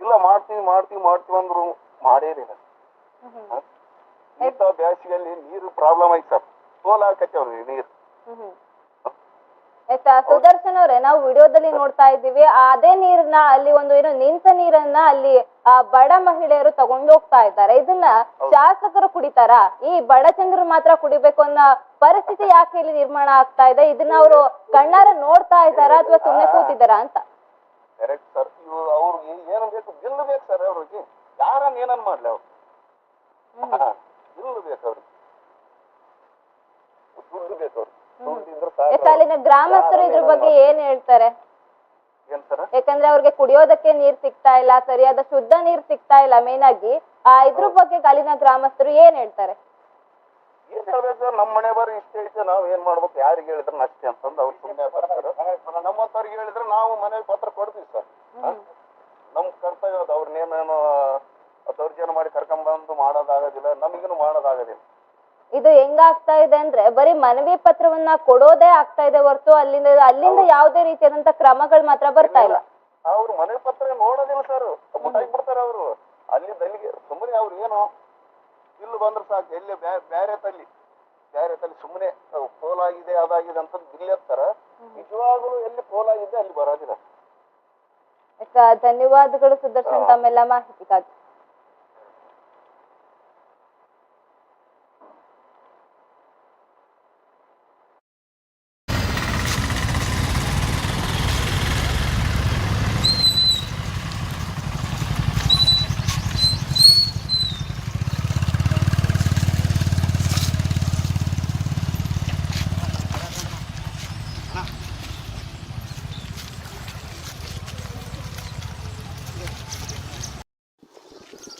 ಇಲ್ಲ ಮಾಡ್ತೀವಿ ಮಾಡ್ತೀವಿ ಮಾಡ್ತೀವಿ ಅಂದ್ರು ಮಾಡೇರಿ ಹ್ಮ್ ಇಂಥ ಬ್ಯಾಸಿಗೆಯಲ್ಲಿ ನೀರು ಪ್ರಾಬ್ಲಮ್ ಐತಿ ಸರ್. ಸೋಲ್ ಹಾಕತ್ತೇವ್ರಿ ನೀರು. ಆಯ್ತಾ? ಸುದರ್ಶನ್ ಅವ್ರೆ ನಾವು ವಿಡಿಯೋದಲ್ಲಿ ನೋಡ್ತಾ ಇದ್ದೀವಿ. ಅದೇ ನೀರನ್ನ ಅಲ್ಲಿ ಒಂದು ಏನು ನಿಂತ ನೀರನ್ನ ಅಲ್ಲಿ ಆ ಬಡ ಮಹಿಳೆಯರು ತಗೊಂಡು ಹೋಗ್ತಾ ಇದ್ದಾರೆ. ಇದನ್ನ ಶಾಸಕರು ಕುಡಿತಾರ? ಈ ಬಡ ಜನರು ಮಾತ್ರ ಕುಡಿಬೇಕು ಅನ್ನೋ ಪರಿಸ್ಥಿತಿ ಯಾಕೆ ಇಲ್ಲಿ ನಿರ್ಮಾಣ ಆಗ್ತಾ ಇದೆ? ಇದನ್ನ ಅವರು ಕಣ್ಣಾರ ನೋಡ್ತಾ ಇದ್ದಾರಾ ಅಥವಾ ಸುಮ್ಮನೆ ಕೂತಿದ್ದಾರಾ ಅಂತ? ಕರೆಕ್ಟ್ ಸರ್ ಇವು ಅವ್ರಿಗೆ ಏನು ಬೇಕು? ಬಿಲ್ ಬೇಕು ಸರ್ ಅವ್ರಿಗೆ. ಯಾರನ್ನ ಏನನ್ ಮಾಡ್ಲಿ ಅವ್ರು? ಬಿಲ್ ಬೇಕು ಅವ್ರಿಗೆ. ದುಡ್ಡು ಬೇಕು ಅವ್ರಿಗೆ. ಅಲ್ಲಿನ ಗ್ರಾಮಸ್ಥರು ಇದ್ರ ಬಗ್ಗೆ ಏನ್ ಹೇಳ್ತಾರೆ? ಯಾಕಂದ್ರೆ ಅವ್ರಿಗೆ ಕುಡಿಯೋದಕ್ಕೆ ನೀರ್ ಸಿಗ್ತಾ ಇಲ್ಲ ಸರಿಯಾದ ಶುದ್ಧ ನೀರ್ ಸಿಗ್ತಾ ಇಲ್ಲ ಮೇನ್ ಆಗಿ ಆ ಇದ್ರ ಬಗ್ಗೆ ಅಲ್ಲಿನ ಗ್ರಾಮಸ್ಥರು ಏನ್ ಹೇಳ್ತಾರೆ? ಏನ್ ಹೇಳ್ಬೇಕು? ನಮ್ಮ ಮನೆ ಬಾರಿ ಇಷ್ಟ ಐತೆ ನಾವ್ ಏನ್ ಮಾಡ್ಬೇಕು? ಯಾರಿಗೆ ಹೇಳಿದ್ರೆ ಅಷ್ಟೇ ಅಂತಂದ್ ಅವ್ರು ಸುಮ್ಮನೆ ಬರ್ತಾರೆ. ನಮ್ಮಂತವ್ರಿಗೆ ಹೇಳಿದ್ರೆ ನಾವು ಮನೆ ಪತ್ರ ಕೊಡ್ತೀವಿ ಸರ್. ನಮ್ ಕರ್ತವ್ಯ ಅದು. ಅವ್ರನ್ನೇನೇನು ದೌರ್ಜನ್ಯ ಮಾಡಿ ಕರ್ಕೊಂಡ್ಬಂದು ಮಾಡೋದಾಗೋದಿಲ್ಲ ನಮಗಿನೂ ಮಾಡೋದಾಗೋದಿಲ್ಲ. ಇದು ಹೆಂಗಾಗ್ತಾ ಇದೆ ಅಂದ್ರೆ ಬರೀ ಮನವಿ ಪತ್ರವನ್ನ ಕೊಡೋದೇ ಆಗ್ತಾ ಇದೆ ಹೊರತು ಅಲ್ಲಿಂದ ಅಲ್ಲಿಂದ ಯಾವುದೇ ರೀತಿಯಾದಂತ ಕ್ರಮಗಳು ಮಾತ್ರ ಬರ್ತಾ ಇಲ್ಲ. ಅವ್ರು ಮನೆ ಪತ್ರ ನೋಡೋದಿಲ್ಲ ಸರ್. ಬಿಡ್ತಾರೆ ಅವರು. ಅಲ್ಲಿ ಅಲ್ಲಿಗೆ ಸುಮ್ಮನೆ ಅವ್ರು ಏನು ಇಲ್ಲಿ ಬಂದ್ರೆ ಸಾಕು. ಎಲ್ಲಿ ಬೇರೆ ತಲ್ಲಿ ಬೇರೆ ತಲ್ಲಿ ಸುಮ್ಮನೆ ಪೋಲಾಗಿದೆ ಅದಾಗಿದೆ ಅಂತ ಬಿಲ್ ಎತ್ತಾರ ನಿಜವಾಗ್ಲೂ ಎಲ್ಲಿ ಪೋಲಾಗಿದೆ ಅಲ್ಲಿ ಬರೋದಿಲ್ಲ. ಧನ್ಯವಾದಗಳು ಸುದರ್ಶನ್ ತಮ್ಮೆಲ್ಲ ಮಾಹಿತಿಗಾಗಿ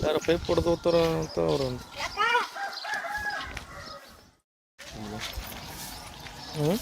ಯಾರೋ ಪೈಪ್ ಹೊಡೆದು ಹೋಗ್ತಾರ ಅಂತ ಅವ್ರು ಹ್ಞೂ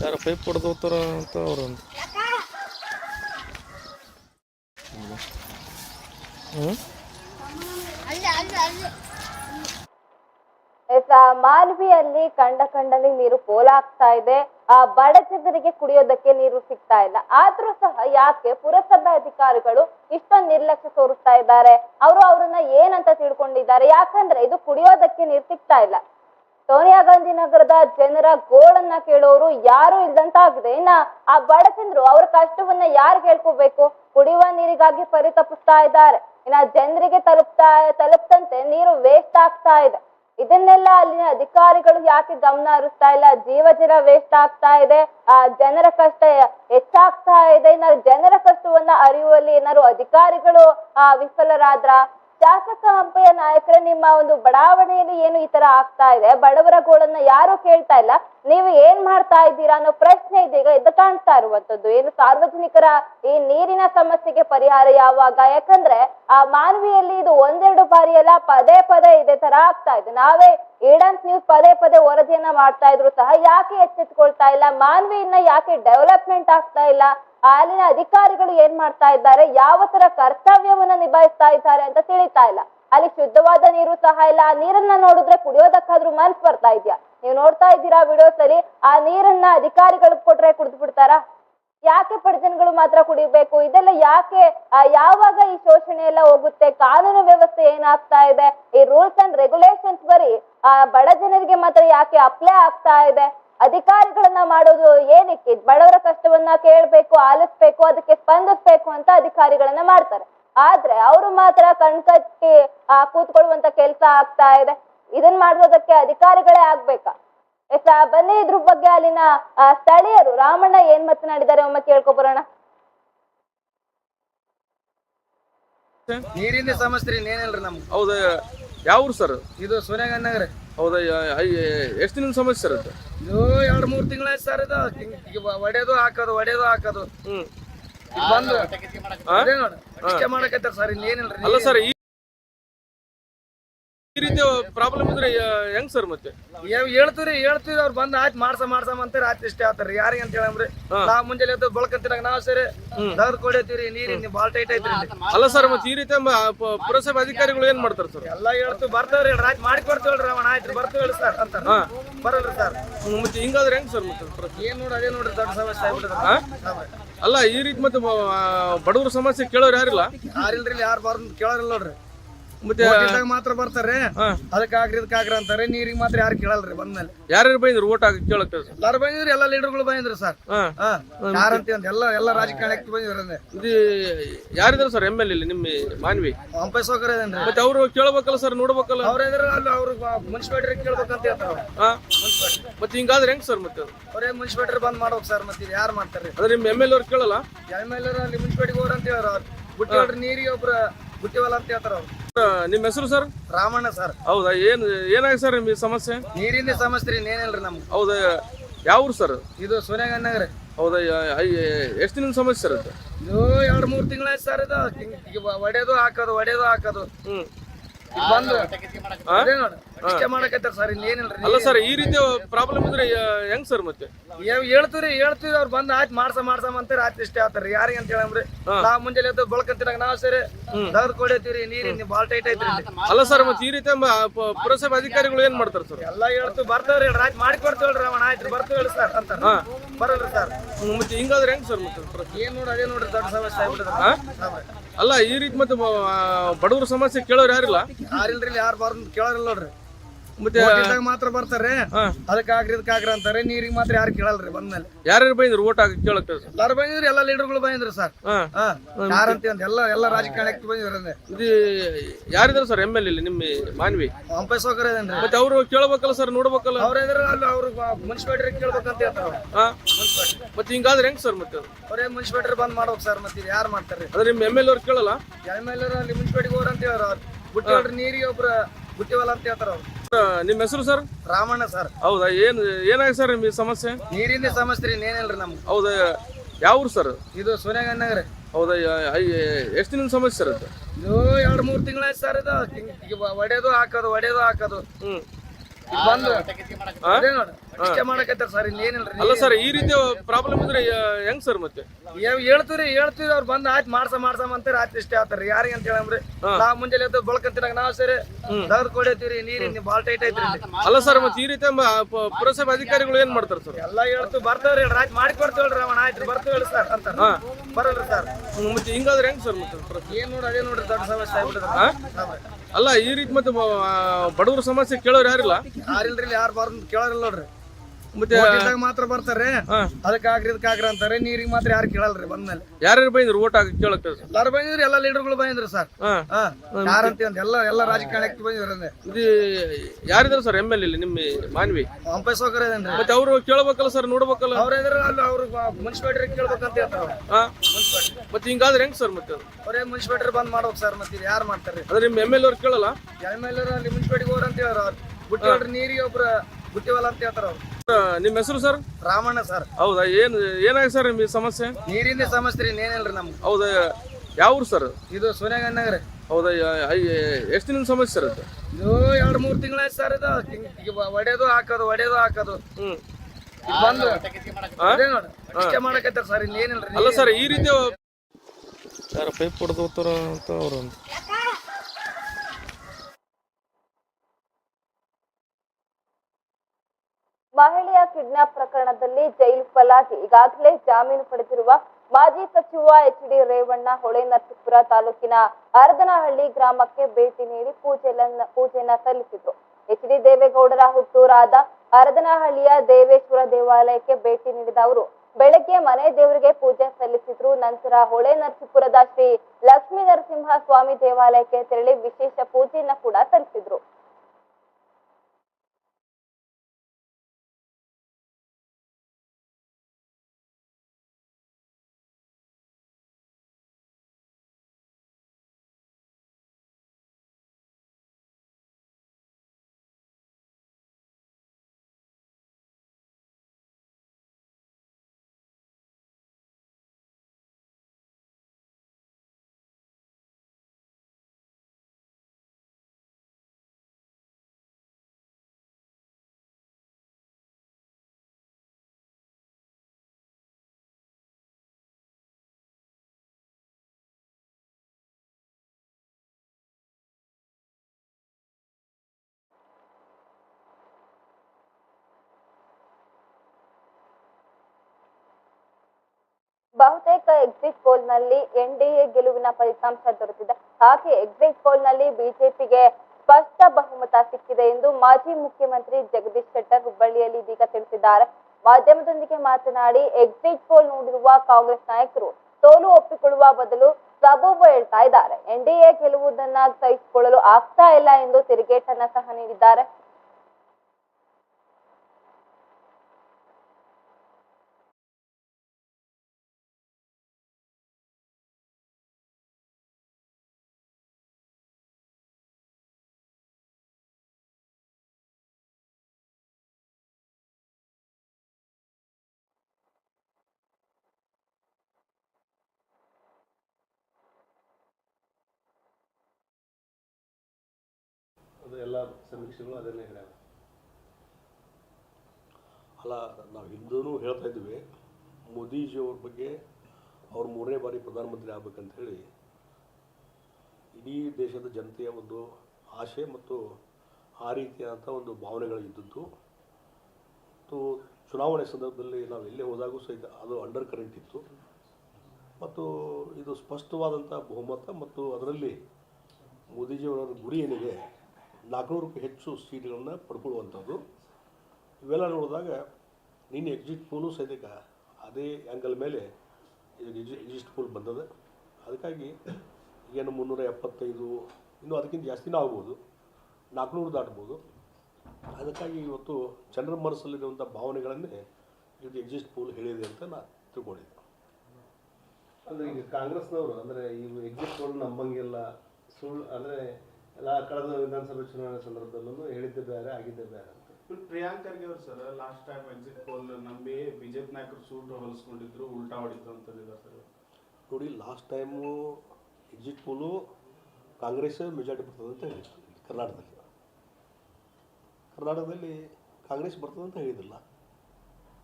ಯಾರೋ ಪೈಪ್ ಹೊಡೆದು ಹೋಗ್ತಾರ ಅಂತ ಅವ್ರು ಮಾಲ್ವಿಯಲ್ಲಿ ಕಂಡ ಕಂಡಲ್ಲಿ ನೀರು ಪೋಲಾಗ್ತಾ ಇದೆ. ಆ ಬಡ ಜನರಿಗೆ ಕುಡಿಯೋದಕ್ಕೆ ನೀರು ಸಿಗ್ತಾ ಇಲ್ಲ. ಆದ್ರೂ ಸಹ ಯಾಕೆ ಪುರಸಭೆ ಅಧಿಕಾರಿಗಳು ಇಷ್ಟೊಂದು ನಿರ್ಲಕ್ಷ್ಯ ತೋರಿಸ್ತಾ ಇದ್ದಾರೆ? ಅವರು ಅವ್ರನ್ನ ಏನಂತ ತಿಳ್ಕೊಂಡಿದ್ದಾರೆ? ಯಾಕಂದ್ರೆ ಇದು ಕುಡಿಯೋದಕ್ಕೆ ನೀರು ಸಿಗ್ತಾ ಇಲ್ಲ. ಸೋನಿಯಾ ಗಾಂಧಿ ನಗರದ ಜನರ ಗೋಳನ್ನ ಕೇಳೋರು ಯಾರು ಇಲ್ದಂತಾಗಿದೆ. ಇನ್ನ ಆ ಬಡ ಜನರು ಅವ್ರ ಕಷ್ಟವನ್ನ ಯಾರು ಕೇಳ್ಕೋಬೇಕು ಕುಡಿಯುವ ನೀರಿಗಾಗಿ ಪರಿತಪಿಸ್ತಾ ಇದ್ದಾರೆ. ಇನ್ನ ಜನರಿಗೆ ತಲುಪ್ತಾ, ತಲುಪ್ತಂತೆ ನೀರು ವೇಸ್ಟ್ ಆಗ್ತಾ ಇದೆ. ಇದನ್ನೆಲ್ಲ ಅಲ್ಲಿನ ಅಧಿಕಾರಿಗಳು ಯಾಕೆ ಗಮನ ಹರಿಸ್ತಾ ಇಲ್ಲ? ಜೀವ ಜನ ವೇಸ್ಟ್ ಆಗ್ತಾ ಇದೆ. ಆ, ಜನರ ಕಷ್ಟ ಹೆಚ್ಚಾಗ್ತಾ ಇದೆ. ಇನ್ನ ಜನರ ಕಷ್ಟವನ್ನ ಅರಿಯುವಲ್ಲಿ ಏನಾದ್ರು ಅಧಿಕಾರಿಗಳು, ಆ, ವಿಫಲರಾದ್ರ? ಶಾಸಕ ಹಂಪೆಯ ನಾಯಕರೇ, ನಿಮ್ಮ ಒಂದು ಬಡಾವಣೆಯಲ್ಲಿ ಏನು ಈ ತರ ಆಗ್ತಾ ಇದೆ? ಬಡವರ ಗೋಳನ್ನ ಯಾರು ಕೇಳ್ತಾ ಇಲ್ಲ? ನೀವು ಏನ್ ಮಾಡ್ತಾ ಇದ್ದೀರಾ ಅನ್ನೋ ಪ್ರಶ್ನೆ ಇದೀಗ ಎದ್ದ ಕಾಣ್ತಾ ಇರುವಂತದ್ದು ಏನು ಸಾರ್ವಜನಿಕರ ಈ ನೀರಿನ ಸಮಸ್ಯೆಗೆ ಪರಿಹಾರ ಯಾವಾಗ? ಯಾಕಂದ್ರೆ ಆ ಮಾನವಿಯಲ್ಲಿ ಇದು ಒಂದೆರಡು ಬಾರಿ ಎಲ್ಲ ಪದೇ ಪದೇ ಇದೇ ತರ ಆಗ್ತಾ ಇದೆ. ನಾವೇ ಈಡನ್ಸ್ ನ್ಯೂಸ್ ಪದೇ ಪದೇ ವರದಿಯನ್ನ ಮಾಡ್ತಾ ಇದ್ರು ಸಹ ಯಾಕೆ ಎಚ್ಚೆತ್ಕೊಳ್ತಾ ಇಲ್ಲ? ಮಾನವಿಯನ್ನ ಯಾಕೆ ಡೆವಲಪ್ಮೆಂಟ್ ಆಗ್ತಾ ಇಲ್ಲ? ಅಲ್ಲಿನ ಅಧಿಕಾರಿಗಳು ಏನ್ ಮಾಡ್ತಾ ಇದ್ದಾರೆ? ಯಾವ ತರ ಕರ್ತವ್ಯವನ್ನ ನಿಭಾಯಿಸ್ತಾ ಇದ್ದಾರೆ ಅಂತ ತಿಳಿತಾ ಇಲ್ಲ. ಅಲ್ಲಿ ಶುದ್ಧವಾದ ನೀರು ಸಹ ಇಲ್ಲ. ಆ ನೀರನ್ನ ನೋಡಿದ್ರೆ ಕುಡಿಯೋದಕ್ಕಾದ್ರೂ ಮನ್ಸ್ ಬರ್ತಾ ಇದ್ಯಾ? ನೀವು ನೋಡ್ತಾ ಇದ್ದೀರಾ ವಿಡಿಯೋಸ್ ಅಲ್ಲಿ ಆ ನೀರನ್ನ ಅಧಿಕಾರಿಗಳಿಗೆ ಕೊಟ್ರೆ ಕುಡಿದು ಬಿಡ್ತಾರಾ ಯಾಕೆ ಪಡಿಜನಗಳು ಮಾತ್ರ ಕುಡಿಬೇಕು? ಇದೆಲ್ಲ ಯಾಕೆ ಯಾವಾಗ ಈ ಶೋಷಣೆ ಎಲ್ಲ ಹೋಗುತ್ತೆ? ಕಾನೂನು ವ್ಯವಸ್ಥೆ ಏನಾಗ್ತಾ ಇದೆ? ಈ ರೂಲ್ಸ್ ಅಂಡ್ ರೆಗ್ಯುಲೇಷನ್ಸ್ ಬರೀ, ಆ, ಬಡ ಜನರಿಗೆ ಮಾತ್ರ ಯಾಕೆ ಅಪ್ಲೈ ಆಗ್ತಾ ಇದೆ? ಅಧಿಕಾರಿಗಳನ್ನ ಮಾಡೋದು ಏನಕ್ಕೆ? ಬಡವರ ಕಷ್ಟವನ್ನ ಕೇಳ್ಬೇಕು ಆಲಿಸ್ಬೇಕು ಅದಕ್ಕೆ ಸ್ಪಂದಿಸ್ಬೇಕು ಅಂತ ಅಧಿಕಾರಿಗಳನ್ನ ಮಾಡ್ತಾರೆ. ಆದ್ರೆ ಅವರು ಮಾತ್ರ ಕಣ್ಕಟ್ಟಿ ಆ ಕೂತ್ಕೊಳ್ಳುವಂತ ಕೆಲಸ ಆಗ್ತಾ ಇದೆ. ಇದನ್ ಮಾಡೋದಕ್ಕೆ ಅಧಿಕಾರಿಗಳೇ ಆಗ್ಬೇಕಾ? ಎಸ್ ಆ, ಬನ್ನಿ ಇದ್ರ ಬಗ್ಗೆ ಅಲ್ಲಿನ ಸ್ಥಳೀಯರು. ರಾಮಣ್ಣ ಏನ್ ಮಾತನಾಡಿದ್ದಾರೆ ಒಮ್ಮೆ ಕೇಳ್ಕೊಬರೋಣ ನೀರಿನ ಸಮಸ್ಯೆ ನಮ್ಗೆ. ಹೌದು ಯಾವ ಊರು ಸರ್? ಇದು ಸೋನಿಯಾಗಾಂಧಿ ನಗರ ಹೌದಾ ಎಷ್ಟು ದಿನ ಸಮಸ್ಯೆ ಸರ್ ಅದು? ಇದು ಎರಡು ಮೂರು ತಿಂಗಳಾಯ್ತು ಸರ್ ಇದು. ಈಗ ಒಡೆಯೋದು ಹಾಕೋದು ಒಡೆದು ಹಾಕೋದು. ಬಂದು ಮಾಡಕತ್ತಾರ ಸರ್ ಇನ್ನೇನಿಲ್ರಿ. ಅಲ್ಲ ಸರ್ ಈ ರೀತಿ ಪ್ರಾಬ್ಲಮ್ ಇದ್ರೆ ಹೆಂಗ್ ಸರ್ ಮತ್ತೆ? ಹೇಳ್ತೀರಿ ಹೇಳ್ತೀರಿ ಅವ್ರು ಬಂದ್ ಆಯ್ತು ಮಾಡ್ಸ ಮಾಡ್ಸಮ್ ಅಂತಾರೆ ಆಯ್ತು ಇಷ್ಟೇ ಆತಾರ ಯಾರಿಗೆ ಅಂತ ಹೇಳಂಬ್ರಿ ನಾವ್ ಮುಂಜಾನೆ ಎದ್ದು ಬಳಕಂತಿರಾಗ ನಾವ್ ಸರಿ. ತೆಗೆದು ಕೊಡೇತೀರಿ ನೀರಿನ ಬಾಲ್ ಟೈಟ್ ಐತ್ರಿ ಅಲ್ಲ ಸರ್ ಮತ್ತೆ ಈ ರೀತಿ ಪುರಸಭೆ ಅಧಿಕಾರಿಗಳು ಏನ್ ಮಾಡ್ತಾರೆ ಸರ್ ಎಲ್ಲ ಹೇಳ್ತು ಬರ್ತಾವ್ರಿ ಹೇಳ್ರಿ ಆಯ್ತು ಮಾಡಿ ಕೊಡ್ತೀವಲ್ರಿ ಅವನ ಆಯ್ತು ಬರ್ತೇವೆ ಹೇಳಿ ಸರ್ ಅಂತ. ಬರಲ್ರಿ ಸರ್ ಮತ್ತೆ ಹಿಂಗಾದ್ರೆ ಹೆಂಗ್ ಸರ್ ಮತ್ತೆ? ಏನ್ ನೋಡಿ ಅದೇ ನೋಡ್ರಿ ದೊಡ್ಡ ಸಮಸ್ಯೆ ಆಗ್ಬಿಟ್ಟದ ಅಲ್ಲ ಈ ರೀತಿ ಮತ್ತೆ ಬಡವರ ಸಮಸ್ಯೆ ಕೇಳೋರು ಯಾರಿಲ್ಲ? ಯಾರಿಲ್ರಿ ಯಾರು ಬಾರ ಕೇಳೋರಿಲ್ಲ ನೋಡ್ರಿ. ಮತ್ತೆ ಓಟಿದ್ದಾಗ ಮಾತ್ರ ಬರ್ತಾರೆ. ಅದಕ್ಕಾಗ್ರಿ ಇದಕ್ಕಾಗ್ರಿ ಅಂತಾರೆ. ನೀರಿಗೆ ಮಾತ್ರ ಯಾರು ಕೇಳಲ್ರಿ ಬಂದ್ಮೇಲೆ. ಯಾರ್ಯಾರು ಬಂದಿದ್ರು? ಓಟ್ ಹಾಕಿ ಕೇಳಕ್ಕೆ ಎಲ್ಲಾರು ಬಂದಿದ್ರು ಎಲ್ಲ ಲೀಡರ್ಗಳು ಬಂದಿದ್ರು ಸರ್. ಯಾರಂತ ಅಂತ ಎಲ್ಲ ಎಲ್ಲ ರಾಜಕಾರಣಕ್ಕೆ ಬಂದಿದ್ರು ಇದು ಯಾರಿದ್ರು ಸರ್ ಎಂ ಎಲ್ ಇಲ್ಲಿ ನಿಮ್ಮ ಮಾನ್ವಿ? ಹಂಪೈ ಸೌಕರ್ಯ ಮತ್ತೆ ಅವರು ಕೇಳ್ಬೇಕಲ್ಲ ಸರ್ ನೋಡ್ಬೇಕಲ್ಲ? ಅವ್ರ ಎದುರು ಅಲ್ಲಿ ಅವ್ರು ಮುನ್ಸಿಪಾಲ್ಟಿ ಕೇಳ್ಬೇಕಂತ ಹೇಳ್ತಾರೆ ಮತ್ತೆ ಹಿಂಗಾದ್ರೆ ಹೆಂಗ್ ಸರ್ ಮತ್ತೆ ಅವ್ರೇ ಮುನ್ಸಿಪಾಲ್ಟಿ ಬಂದ್ ಮಾಡ್ಬೇಕು ಸರ್? ಮತ್ತೆ ಯಾರು ಮಾಡ್ತಾರೆ? ಅದ್ರ ನಿಮ್ಮ ಎಂ ಎಲ್ ಅವ್ರು ಕೇಳಲ್ಲ? ಎಂ ಎಲ್ ಅಲ್ಲಿ ಮುನ್ಸಿಪಾಲ್ಟಿಗೆ ಹೋಗ್ರಿ ಅಂತ ಹೇಳ್ರ ಬುಟ್ಟಿ ನೀರಿಗೆ ಒಬ್ರ ಬುಟ್ಟಿವಲ್ಲ ಅಂತ ಹೇಳ್ತಾರ ಅವ್ರು. ನಿಮ್ಮ ಹೆಸರು ಸರ್? ರಾಮಣ್ಣ ಸರ್. ಹೌದಾ ಏನು ಏನಾಗಿದೆ ಸರ್ ನಿಮ್ಮ ಸಮಸ್ಯೆ? ನೀರಿನ ಸಮಸ್ಯೆ ರೀ ಏನಿಲ್ರಿ ನಮ್ಗೆ. ಹೌದಾ ಯಾವ ಊರು ಸರ್? ಇದು ಸೋನಿಯಾಗಾಂಧಿ ನಗರ ಹೌದಾ ಎಷ್ಟು ದಿನ ಸಮಸ್ಯೆ ಸರ್ ಇದು? ಇದು ಎರಡು ಮೂರು ತಿಂಗಳಾಯ್ತು ಸರ್ ಇದು. ಹಿಂಗ್- ಈಗ ಒಡೆಯೋದು ಹಾಕೋದು ಒಡೆಯೋದು ಹಾಕೋದು. ಹ್ಮ್. ಸರ್ ಇನ್ನೇನಿಲ್ರಿ ಅಲ್ಲ ಸರ್ ಈ ರೀತಿ ಪ್ರಾಬ್ಲಮ್ ಇದ್ರೆ ಹೆಂಗ್ ಸರ್ ಮತ್ತೆ? ಹೇಳ್ತೀರಿ ಹೇಳ್ತೀವಿ ಅವ್ರು ಬಂದ್ ಆಯ್ತು ಮಾಡ್ಸ ಮಾಡ್ಸಮ್ ಅಂತ ರಾತ್ರಿ ಇಷ್ಟೇ ಆತಾರ ಯಾರಿಗೆ ಅಂತ ಹೇಳಿ ನಾವ್ ಮುಂಜಾನೆ ಎದ್ದು ಬೆಳಕಂತಿನಾಗ ನಾವ್ ಸರಿ ತೆಗೆದು ಕೊಡೇತೀವ್ರಿ ನೀರಿನ ಬಾಳ್ ಟೈಟ್ ಐತ್ರಿ ಅಲ್ಲ ಸರ್ ಮತ್ತೆ ಈ ರೀತಿ ಪುರಸಭೆ ಅಧಿಕಾರಿಗಳು ಏನ್ ಮಾಡ್ತಾರ ಸರ್? ಎಲ್ಲ ಹೇಳ್ತು ಬರ್ತಾವ್ರಿ ರಾತ್ರಿ ಮಾಡಿ ಕೊಡ್ತೇವ್ರಿ ಅವನ ಆಯ್ತು ಬರ್ತೀವಿ ಸರ್ ಅಂತ ಬರಲ್ರಿ ಸರ್. ಮತ್ತೆ ಹಿಂಗಾದ್ರೆ ಹೆಂಗ್ ಸರ್ ಮತ್ತೆ ಏನ್ ನೋಡ್ರಿ ಅದೇ ನೋಡ್ರಿ ದೊಡ್ಡ ಸಮಸ್ಯೆ ಆಗ್ಬಿಟ್ಟದ ಅಲ್ಲ ಈ ರೀತಿ ಮತ್ತೆ ಬಡವರ ಸಮಸ್ಯೆ ಕೇಳೋರು ಯಾರಿಲ್ಲ? ಯಾರಿಲ್ರಿ ಯಾರು ಬಾರ್ದು ಕೇಳೋರಿಲ್ಲ ನೋಡ್ರಿ. ಮತ್ತೆ ಮಾತ್ರ ಬರ್ತಾರೆ. ಅದಕ್ಕೆ ಇದಕ್ಕೆ ಆಗ್ರಿ ಅಂತಾರೆ. ನೀರಿಗೆ ಮಾತ್ರ ಯಾರು ಕೇಳಲ್ರಿ ಬಂದ್ಮೇಲೆ. ಯಾರ್ಯಾರು ಬಂದ್ರು ಓಟ್ ಹಾಕಿ ಕೇಳಕ್ಕೆ ಎಲ್ಲಾರು ಬಂದಿದ್ರಿ ಎಲ್ಲ ಲೀಡರ್ಗಳು ಬಂದಿದ್ರು ಸರ್. ಯಾರಂತ ಅಂತ ಎಲ್ಲ ಎಲ್ಲ ರಾಜಕಾರಣಕ್ಕೆ ಬಂದಿದ್ರಿ ಇದು ಯಾರಿದ್ರು ಸರ್ ಎಂ ಎಲ್ ಇಲ್ಲಿ ನಿಮ್ಮ ಮಾನ್ವಿ? ಅಂಪೈ ಸೌಕರ್ಯ ಮತ್ತೆ ಅವರು ಕೇಳ್ಬೇಕಲ್ಲ ಸರ್ ನೋಡ್ಬೇಕಲ್ಲ? ಅವ್ರ ಎದುರು ಅಲ್ಲಿ ಅವ್ರು ಮುನ್ಸಿಪಾಲ್ಟಿ ಕೇಳ್ಬೇಕಂತ ಹೇಳ್ತಾರೆ ಅವ್ರು. ಮತ್ತೆ ಹಿಂಗಾದ್ರೆ ಹೆಂಗ್ ಸರ್ ಮತ್ತೆ? ಅವರೇ ಮುನ್ಸಿಪಾಲ್ಟಿ ಬಂದ್ ಮಾಡ್ಬೇಕು ಸರ್ ಮತ್ತೆ ಯಾರು ಮಾಡ್ತಾರೆ? ಅದ್ರ ನಿಮ್ಮ ಎಂ ಎಲ್ ಅವ್ರು ಕೇಳಲ್ಲ? ಎಂ ಎಲ್ ಅಲ್ಲಿ ಮುನ್ಸಿಪಾಲ್ಟಿ ಹೋಗ್ರ ಅಂತ ಹೇಳ್ರ ಬಿಟ್ಟಿವಲ್ರಿ ನೀರಿಗೆ ಒಬ್ರು ಬಿಟ್ಟಿವಲ್ಲ ಅಂತ ಹೇಳ್ತಾರ ಅವ್ರು. ನಿಮ್ಮ ಹೆಸರು ಸರ್? ರಾಮಣ್ಣ ಸರ್. ಹೌದಾ ಏನ್ ಏನಾಗಿದೆ ಸರ್ ನಿಮಗೆ ಸಮಸ್ಯೆ? ನೀರಿನ ಸಮಸ್ಯೆ ರೀ ಇನ್ನೇನಿಲ್ರಿ ನಮ್ಗೆ. ಹೌದಾ ಯಾವ ಊರು ಸರ್? ಇದು ಸೋನಿಯಾಗಣ್ಣಗ್ರಿ ಹೌದಾ ಎಷ್ಟು ದಿನದ ಸಮಸ್ಯೆ ಸರ್ ಇದು? ಇದು ಎರಡು ಮೂರು ತಿಂಗಳಾಯ್ತು ಸರ್ ಇದು. ಈಗ ಒಡೆದು ಹಾಕೋದು ಒಡೆದು ಹಾಕೋದು. ಹ್ಮ್. ಮಾಡಕತ್ತಾರ? ಸರ್ ಇನ್ನೇನಿಲ್ರಿ ಅಲ್ಲ ಸರ್ ಈ ರೀತಿ ಪ್ರಾಬ್ಲಮ್ ಇದ್ರೆ ಹೆಂಗ್ ಸರ್ ಮತ್ತೆ? ಹೇಳ್ತೀರಿ ಹೇಳ್ತೀವಿ ಅವ್ರು ಬಂದ್ ಆಯ್ತು ಮಾಡ್ಸ ಮಾಡ್ಸಮ್ ಅಂತ ರಾತ್ರಿ ಇಷ್ಟೇ ಆತಾರ ಯಾರಿಗೆ ಅಂತ ಹೇಳಂಬ್ರಿ? ನಾವ್ ಮುಂಜಾನೆ ಎದ್ದು ಬೆಳಕಂತಿನಾಗ ನಾವ್ ಸರಿ ತೆಗೆದು ಕೊಡೇತೀವ್ರಿ ನೀರಿನ ಬಾಳ್ ಟೈಟ್ ಐತ್ರಿ ಅಲ್ಲ ಸರ್ ಮತ್ತೆ ಈ ರೀತಿ ಪುರಸಭೆ ಅಧಿಕಾರಿಗಳು ಏನ್ ಮಾಡ್ತಾರೆ ಸರ್? ಎಲ್ಲ ಹೇಳ್ತು ಬರ್ತಾವ್ರಿ ಹೇಳ್ರಿ ಮಾಡಿ ಕೊಡ್ತೇವಲ್ರಿ ಅವ್ನ ಆಯ್ತು ಬರ್ತೀವಿ ಸರ್ ಅಂತ ಬರಲ್ರಿ ಸರ್. ಮತ್ತೆ ಹಿಂಗಾದ್ರೆ ಹೆಂಗ್ ಸರ್ ಮತ್ತೆ ಏನ್ ನೋಡಿ ಅದೇ ನೋಡ್ರಿ ದೊಡ್ಡ ಸಮಸ್ಯೆ ಆಗ್ಬಿಟ್ಟದ ಅಲ್ಲ ಈ ರೀತಿ ಮತ್ತೆ ಬಡವರ ಸಮಸ್ಯೆ ಕೇಳೋರು ಯಾರಿಲ್ಲ? ಯಾರಿಲ್ರಿ ಯಾರು ಬರ್ದು ಕೇಳೋರಿಲ್ಲ ನೋಡ್ರಿ. ಮತ್ತೆ ಮಾತ್ರ ಬರ್ತಾರೆ. ಅದಕ್ಕೆ ಆಗ್ರಿ ಇದಕ್ಕೆ ಆಗ್ರಿ ಅಂತಾರೆ. ನೀರಿಗೆ ಮಾತ್ರ ಯಾರು ಕೇಳಲ್ರಿ ಬಂದ್ಮೇಲೆ. ಯಾರ್ಯಾರು ಬಂದ್ರು ಓಟ್ ಹಾಕಿ ಕೇಳಕ್ಕೆ ಎಲ್ಲಾರು ಬಂದಿದ್ರಿ ಎಲ್ಲಾ ಲೀಡರ್ಗಳು ಬಂದಿದ್ರು ಸರ್. ಯಾರಂತ ಅಂತ ಎಲ್ಲ ಎಲ್ಲ ರಾಜಕಾರಣಕ್ಕೆ ಬಂದಿದ್ರಿ ಇದು ಯಾರಿದ್ರು ಸರ್ ಎಂ ಎಲ್ ಎಲ್ಲಿ ನಿಮ್ಮ ಮಾನ್ವಿ? ಅಂಪೈ ಸೌಕರ್ಯ ಮತ್ತೆ ಅವರು ಕೇಳಬೇಕಲ್ಲ ಸರ್ ನೋಡ್ಬೇಕಲ್ಲ. ಅವ್ರ ಎದುರು ಅಲ್ಲಿ ಅವ್ರು ಮುನ್ಸಿಪಾಲ್ಟಿ ಕೇಳ್ಬೇಕಂತ ಹೇಳ್ತಾರ ಅವ್ರು. ಮತ್ತೆ ಹಿಂಗಾದ್ರೆ ಹೆಂಗ್ ಸರ್ ಮತ್ತೆ ಅವ್ರೇ ಅವರೇ ಮುನ್ಸಿಪಾಲ್ಟಿ ಬಂದ್ ಮಾಡ್ಬೇಕು ಸರ್ ಮತ್ತೆ ಯಾರು ಮಾಡ್ತಾರೆ? ಅದ್ರ ನಿಮ್ಮ ಎಂ ಎಲ್ ಅವ್ರು ಕೇಳಲ್ಲ? ಎಂ ಎಲ್ ಅಲ್ಲಿ ಮುನ್ಸಿಪಾಲ್ಟಿಗೆ ಹೋಗ್ರ ಅಂತ ಹೇಳ್ರ ಬಿಟ್ಟಿವಲ್ರಿ ನೀರಿಗೆ ಒಬ್ರು ಬಿಟ್ಟಿವಲ್ಲ ಅಂತ ಹೇಳ್ತಾರ ಅವ್ರು. ನಿಮ್ಮ ಹೆಸರು ಸರ್? ರಾಮಣ್ಣ ಸರ್. ಹೌದಾ ಏನ್ ಏನಾಗಿದೆ ಸರ್ ನಿಮಗೆ ಸಮಸ್ಯೆ? ನೀರಿನ ಸಮಸ್ಯೆ ರೀ ಇನ್ನೇನಿಲ್ರಿ ನಮ್ಗೆ. ಹೌದಾ ಯಾವ ಊರು ಸರ್? ಇದು ಸೋನಿಯಾಗಣ್ಣಗ್ರಿ ಹೌದಾ ಎಷ್ಟು ದಿನ ಸಮಸ್ಯೆ ಸರ್ ಅದು ಇದು ಎರಡು ಮೂರು ತಿಂಗಳಾಯ್ತು ಸರ್ ಇದು. ಒಡೆದು ಹಾಕೋದು ಒಡೆದು ಹಾಕೋದು. ಹ್ಮ್. ಬಂದು ಅದೇ ನೋಡು ಇಷ್ಟೇ ಮಾಡಕತ್ತಾರ ಸರ್ ಇನ್ನೇನಿಲ್ರಿ ಅಲ್ಲ ಸರ್ ಈ ರೀತಿ ಯಾರ ಪೈಪ್ ಹೊಡೆದು ಹೋಗ್ತಾರ ಅಂತ ಅವ್ರು ಮಹಿಳೆಯ ಕಿಡ್ನಾಪ್ ಪ್ರಕರಣದಲ್ಲಿ ಜೈಲು ಫಲಾಗಿ ಈಗಾಗಲೇ ಜಾಮೀನು ಪಡೆದಿರುವ ಮಾಜಿ ಸಚಿವ ಎಚ್ ಡಿ ರೇವಣ್ಣ ಹೊಳೆನರಸೀಪುರ ತಾಲೂಕಿನ ಅರ್ಧನಹಳ್ಳಿ ಗ್ರಾಮಕ್ಕೆ ಭೇಟಿ ನೀಡಿ ಪೂಜೆಯನ್ನ ಪೂಜೆಯನ್ನ ಸಲ್ಲಿಸಿದ್ರು. ಎಚ್ ಡಿ ದೇವೇಗೌಡರ ಹುಟ್ಟೂರಾದ ಅರದನಹಳ್ಳಿಯ ದೇವೇಶ್ವರ ದೇವಾಲಯಕ್ಕೆ ಭೇಟಿ ನೀಡಿದ ಅವರು, ಬೆಳಗ್ಗೆ ಮನೆ ದೇವರಿಗೆ ಪೂಜೆ ಸಲ್ಲಿಸಿದ್ರು. ನಂತರ ಹೊಳೆ ನರಸೀಪುರದ ಶ್ರೀ ಲಕ್ಷ್ಮೀ ನರಸಿಂಹ ಸ್ವಾಮಿ ದೇವಾಲಯಕ್ಕೆ ತೆರಳಿ ವಿಶೇಷ ಪೂಜೆಯನ್ನ ಕೂಡ ಸಲ್ಲಿಸಿದ್ರು. ಬಹುತೇಕ ಎಕ್ಸಿಟ್ ಪೋಲ್ನಲ್ಲಿ ಎನ್ ಡಿ ಎ ಗೆಲುವಿನ ಫಲಿತಾಂಶ ದೊರೆತಿದೆ. ಹಾಗೆ ಎಕ್ಸಿಟ್ ಪೋಲ್ನಲ್ಲಿ ಬಿಜೆಪಿಗೆ ಸ್ಪಷ್ಟ ಬಹುಮತ ಸಿಕ್ಕಿದೆ ಎಂದು ಮಾಜಿ ಮುಖ್ಯಮಂತ್ರಿ ಜಗದೀಶ್ ಶೆಟ್ಟರ್ ಹುಬ್ಬಳ್ಳಿಯಲ್ಲಿ ಇದೀಗ ತಿಳಿಸಿದ್ದಾರೆ. ಮಾಧ್ಯಮದೊಂದಿಗೆ ಮಾತನಾಡಿ ಎಕ್ಸಿಟ್ ಪೋಲ್ ನೋಡಿರುವ ಕಾಂಗ್ರೆಸ್ ನಾಯಕರು ಸೋಲು ಒಪ್ಪಿಕೊಳ್ಳುವ ಬದಲು ಸಬೂಬು ಹೇಳ್ತಾ ಇದ್ದಾರೆ. ಎನ್ ಡಿ ಎ ಗೆಲುವುದನ್ನ ಸಹಿಸಿಕೊಳ್ಳಲು ಆಗ್ತಾ ಇಲ್ಲ ಎಂದು ತಿರುಗೇಟನ್ನ ಸಹ ನೀಡಿದ್ದಾರೆ. ಎಲ್ಲ ಸಮೀಕ್ಷೆಗಳು ಅದನ್ನೇ ಹೇಳ್ಯಾವ ಅಲ್ಲ, ನಾವು ಹಿಂದೂ ಹೇಳ್ತಾ ಇದ್ವಿ ಮೋದಿಜಿಯವ್ರ ಬಗ್ಗೆ ಅವ್ರು ಮೂರನೇ ಬಾರಿ ಪ್ರಧಾನಮಂತ್ರಿ ಆಗ್ಬೇಕಂತ ಹೇಳಿ, ಇಡೀ ದೇಶದ ಜನತೆಯ ಒಂದು ಆಶೆ ಮತ್ತು ಆ ರೀತಿಯಾದಂಥ ಒಂದು ಭಾವನೆಗಳಿದ್ದದ್ದು ಮತ್ತು ಚುನಾವಣೆ ಸಂದರ್ಭದಲ್ಲಿ ನಾವು ಎಲ್ಲೇ ಹೋದಾಗೂ ಸಹಿತ ಅದು ಅಂಡರ್ ಕರೆಂಟ್ ಇತ್ತು. ಮತ್ತು ಇದು ಸ್ಪಷ್ಟವಾದಂಥ ಬಹುಮತ ಮತ್ತು ಅದರಲ್ಲಿ ಮೋದಿಜಿಯವರ ಗುರಿ ಏನಿದೆ ನಾಲ್ಕುನೂರಕ್ಕೂ ಹೆಚ್ಚು ಸೀಟ್ಗಳನ್ನು ಪಡ್ಕೊಳ್ಳುವಂಥದ್ದು. ಇವೆಲ್ಲ ನೋಡಿದಾಗ ನಿನ್ನೆ ಎಕ್ಸಿಟ್ ಪೋಲು ಸಹಿತ ಅದೇ ಆ್ಯಂಗಲ್ ಮೇಲೆ ಎಕ್ಸಿಟ್ ಎಕ್ಸಿಸ್ಟ್ ಪೋಲ್ ಬಂದದೆ. ಅದಕ್ಕಾಗಿ ಏನು ಮುನ್ನೂರ ಎಪ್ಪತ್ತೈದು, ಇನ್ನೂ ಅದಕ್ಕಿಂತ ಜಾಸ್ತಿನೂ ಆಗ್ಬೋದು. ನಾಲ್ಕುನೂರು ದಾಟ್ಬೋದು. ಅದಕ್ಕಾಗಿ ಇವತ್ತು ಜನರ ಮನಸ್ಸಲ್ಲಿರುವಂಥ ಭಾವನೆಗಳನ್ನೇ ಇದು ಎಕ್ಸಿಸ್ಟ್ ಪೋಲ್ ಹೇಳಿದೆ ಅಂತ ನಾನು ತಿಳ್ಕೊಂಡಿದ್ದೆ. ಅಂದರೆ ಈಗ ಕಾಂಗ್ರೆಸ್ನವರು, ಅಂದರೆ ಈ ಎಕ್ಸಿಟ್ ಪೋಲ್ ನಂಬಂಗಿಲ್ಲ ಸುಳ್ಳು, ಅಂದ್ರೆ ಎಲ್ಲ ಕಳೆದ ವಿಧಾನಸಭೆ ಚುನಾವಣೆ ಸಂದರ್ಭದಲ್ಲೂ ಹೇಳಿದ್ದೆ ಬೇರೆ ಆಗಿದ್ದೆ ಬೇರೆ ಅಂತ. ಇವ್ರು ಪ್ರಿಯಾಂಕ್ ಖರ್ಗೆ ಅವ್ರು sir last time exit poll ನಂಬಿ ಬಿಜೆಪಿ ನಾಯಕರು ಸೂಟ್ ಹೊಲಿಸ್ಕೊಂಡಿದ್ರು ಉಲ್ಟಾ ಹೊಡಿತು ಅಂತಂದಿದ್ದಾರೆ ಸರ್ ನೋಡಿ last time exit poll Congress majority ಬರ್ತದೆ ಅಂತ ಹೇಳಿದ್ರು ಕರ್ನಾಟಕದಲ್ಲಿ. ಕರ್ನಾಟಕದಲ್ಲಿ ಕಾಂಗ್ರೆಸ್ ಬರ್ತದೆ ಅಂತ ಹೇಳಿದಿಲ್ಲ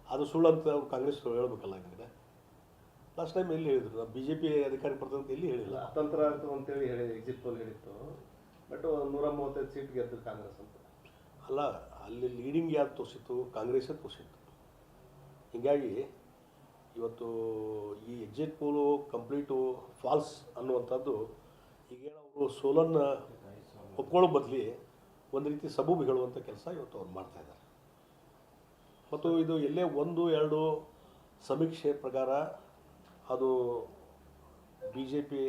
ಅದು ಸುಳ್ಳು ಅಂತ ಅವ್ರು ಕಾಂಗ್ರೆಸ್ ಹೇಳ್ಬೇಕಲ್ಲ ಹಂಗಿದೆ ಲಾಸ್ಟ್ ಟೈಮ್ ಎಲ್ಲಿ ಹೇಳಿದ್ರು? ನಾವು ಬಿ ಜೆ ಪಿ ಅಧಿಕಾರಿ ಬರ್ತದೆ ಅಂತ ಎಲ್ಲಿ ಹೇಳಿಲ್ಲ? ಅತಂತ್ರ ಅಂತ ಅಂತೇಳಿ ಹೇಳಿ ಎಕ್ಸಿಟ್ ಪೋಲ್ ಹೇಳಿತ್ತು. ಬಟ್ ನೂರ ಮೂವತ್ತೈದು ಸೀಟ್ ಗೆದ್ದು ಕಾಂಗ್ರೆಸ್ ಅಂತ. ಅಲ್ಲ, ಅಲ್ಲಿ ಲೀಡಿಂಗ್ ಯಾರು ತೋರಿಸಿತ್ತು? ಕಾಂಗ್ರೆಸ್ಸೇ ತೋರಿಸಿತ್ತು. ಹೀಗಾಗಿ ಇವತ್ತು ಈ ಎಕ್ಸಿಟ್ ಪೋಲು ಕಂಪ್ಲೀಟು ಫಾಲ್ಸ್ ಅನ್ನುವಂಥದ್ದು ಈಗೇನು ಅವರು ಸೋಲನ್ನು ಒಪ್ಕೊಳ್ಳೋ ಬದಲಿ ಒಂದು ರೀತಿ ಸಬೂಬು ಹೇಳುವಂಥ ಕೆಲಸ ಇವತ್ತು ಅವ್ರು ಮಾಡ್ತಾ ಇದ್ದಾರೆ. ಮತ್ತು ಇದು ಎಲ್ಲೇ ಒಂದು, ಎರಡು ಸಮೀಕ್ಷೆ ಪ್ರಕಾರ ಅದು ಬಿ ಜೆ ಪಿ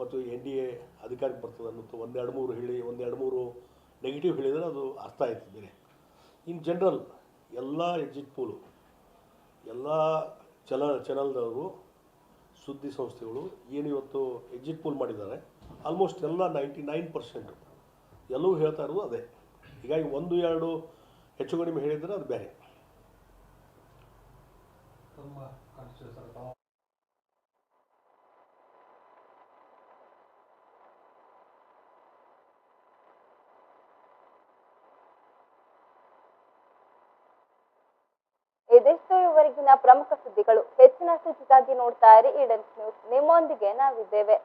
ಮತ್ತು ಎನ್ ಡಿ ಎ ಅಧಿಕಾರಕ್ಕೆ ಬರ್ತದೆ ಅನ್ನೋದು ಒಂದೆರಡು ಮೂರು ಹೇಳಿ, ಒಂದೆರಡು ಮೂರು ನೆಗೆಟಿವ್ ಹೇಳಿದರೆ ಅದು ಅರ್ಥ ಆಯ್ತು ಬೇರೆ. ಇನ್ ಜನರಲ್ ಎಲ್ಲ ಎಕ್ಸಿಟ್ ಪೋಲು ಎಲ್ಲ ಚಲ ಚಾನಲ್ದವರು ಸುದ್ದಿ ಸಂಸ್ಥೆಗಳು ಏನು ಇವತ್ತು ಎಕ್ಸಿಟ್ ಪೋಲ್ ಮಾಡಿದ್ದಾರೆ ಆಲ್ಮೋಸ್ಟ್ ಎಲ್ಲ ನೈಂಟಿ ನೈನ್ ಪರ್ಸೆಂಟು ಎಲ್ಲವೂ ಹೇಳ್ತಾ ಇರೋದು ಅದೇ. ಹೀಗಾಗಿ ಒಂದು, ಎರಡು ಹೆಚ್ಚು ಕಡಿಮೆ ಹೇಳಿದರೆ ಅದು ಬೇರೆ. ಪ್ರಮುಖ ಸುದ್ದಿಗಳು ಹೆಚ್ಚಿನ ಸುದ್ದಿಗಾಗಿ ನೋಡ್ತಾ ಇರಿ. ಈಡನ್ಸ್ ನ್ಯೂಸ್ ನಿಮ್ಮೊಂದಿಗೆ ನಾವಿದ್ದೇವೆ.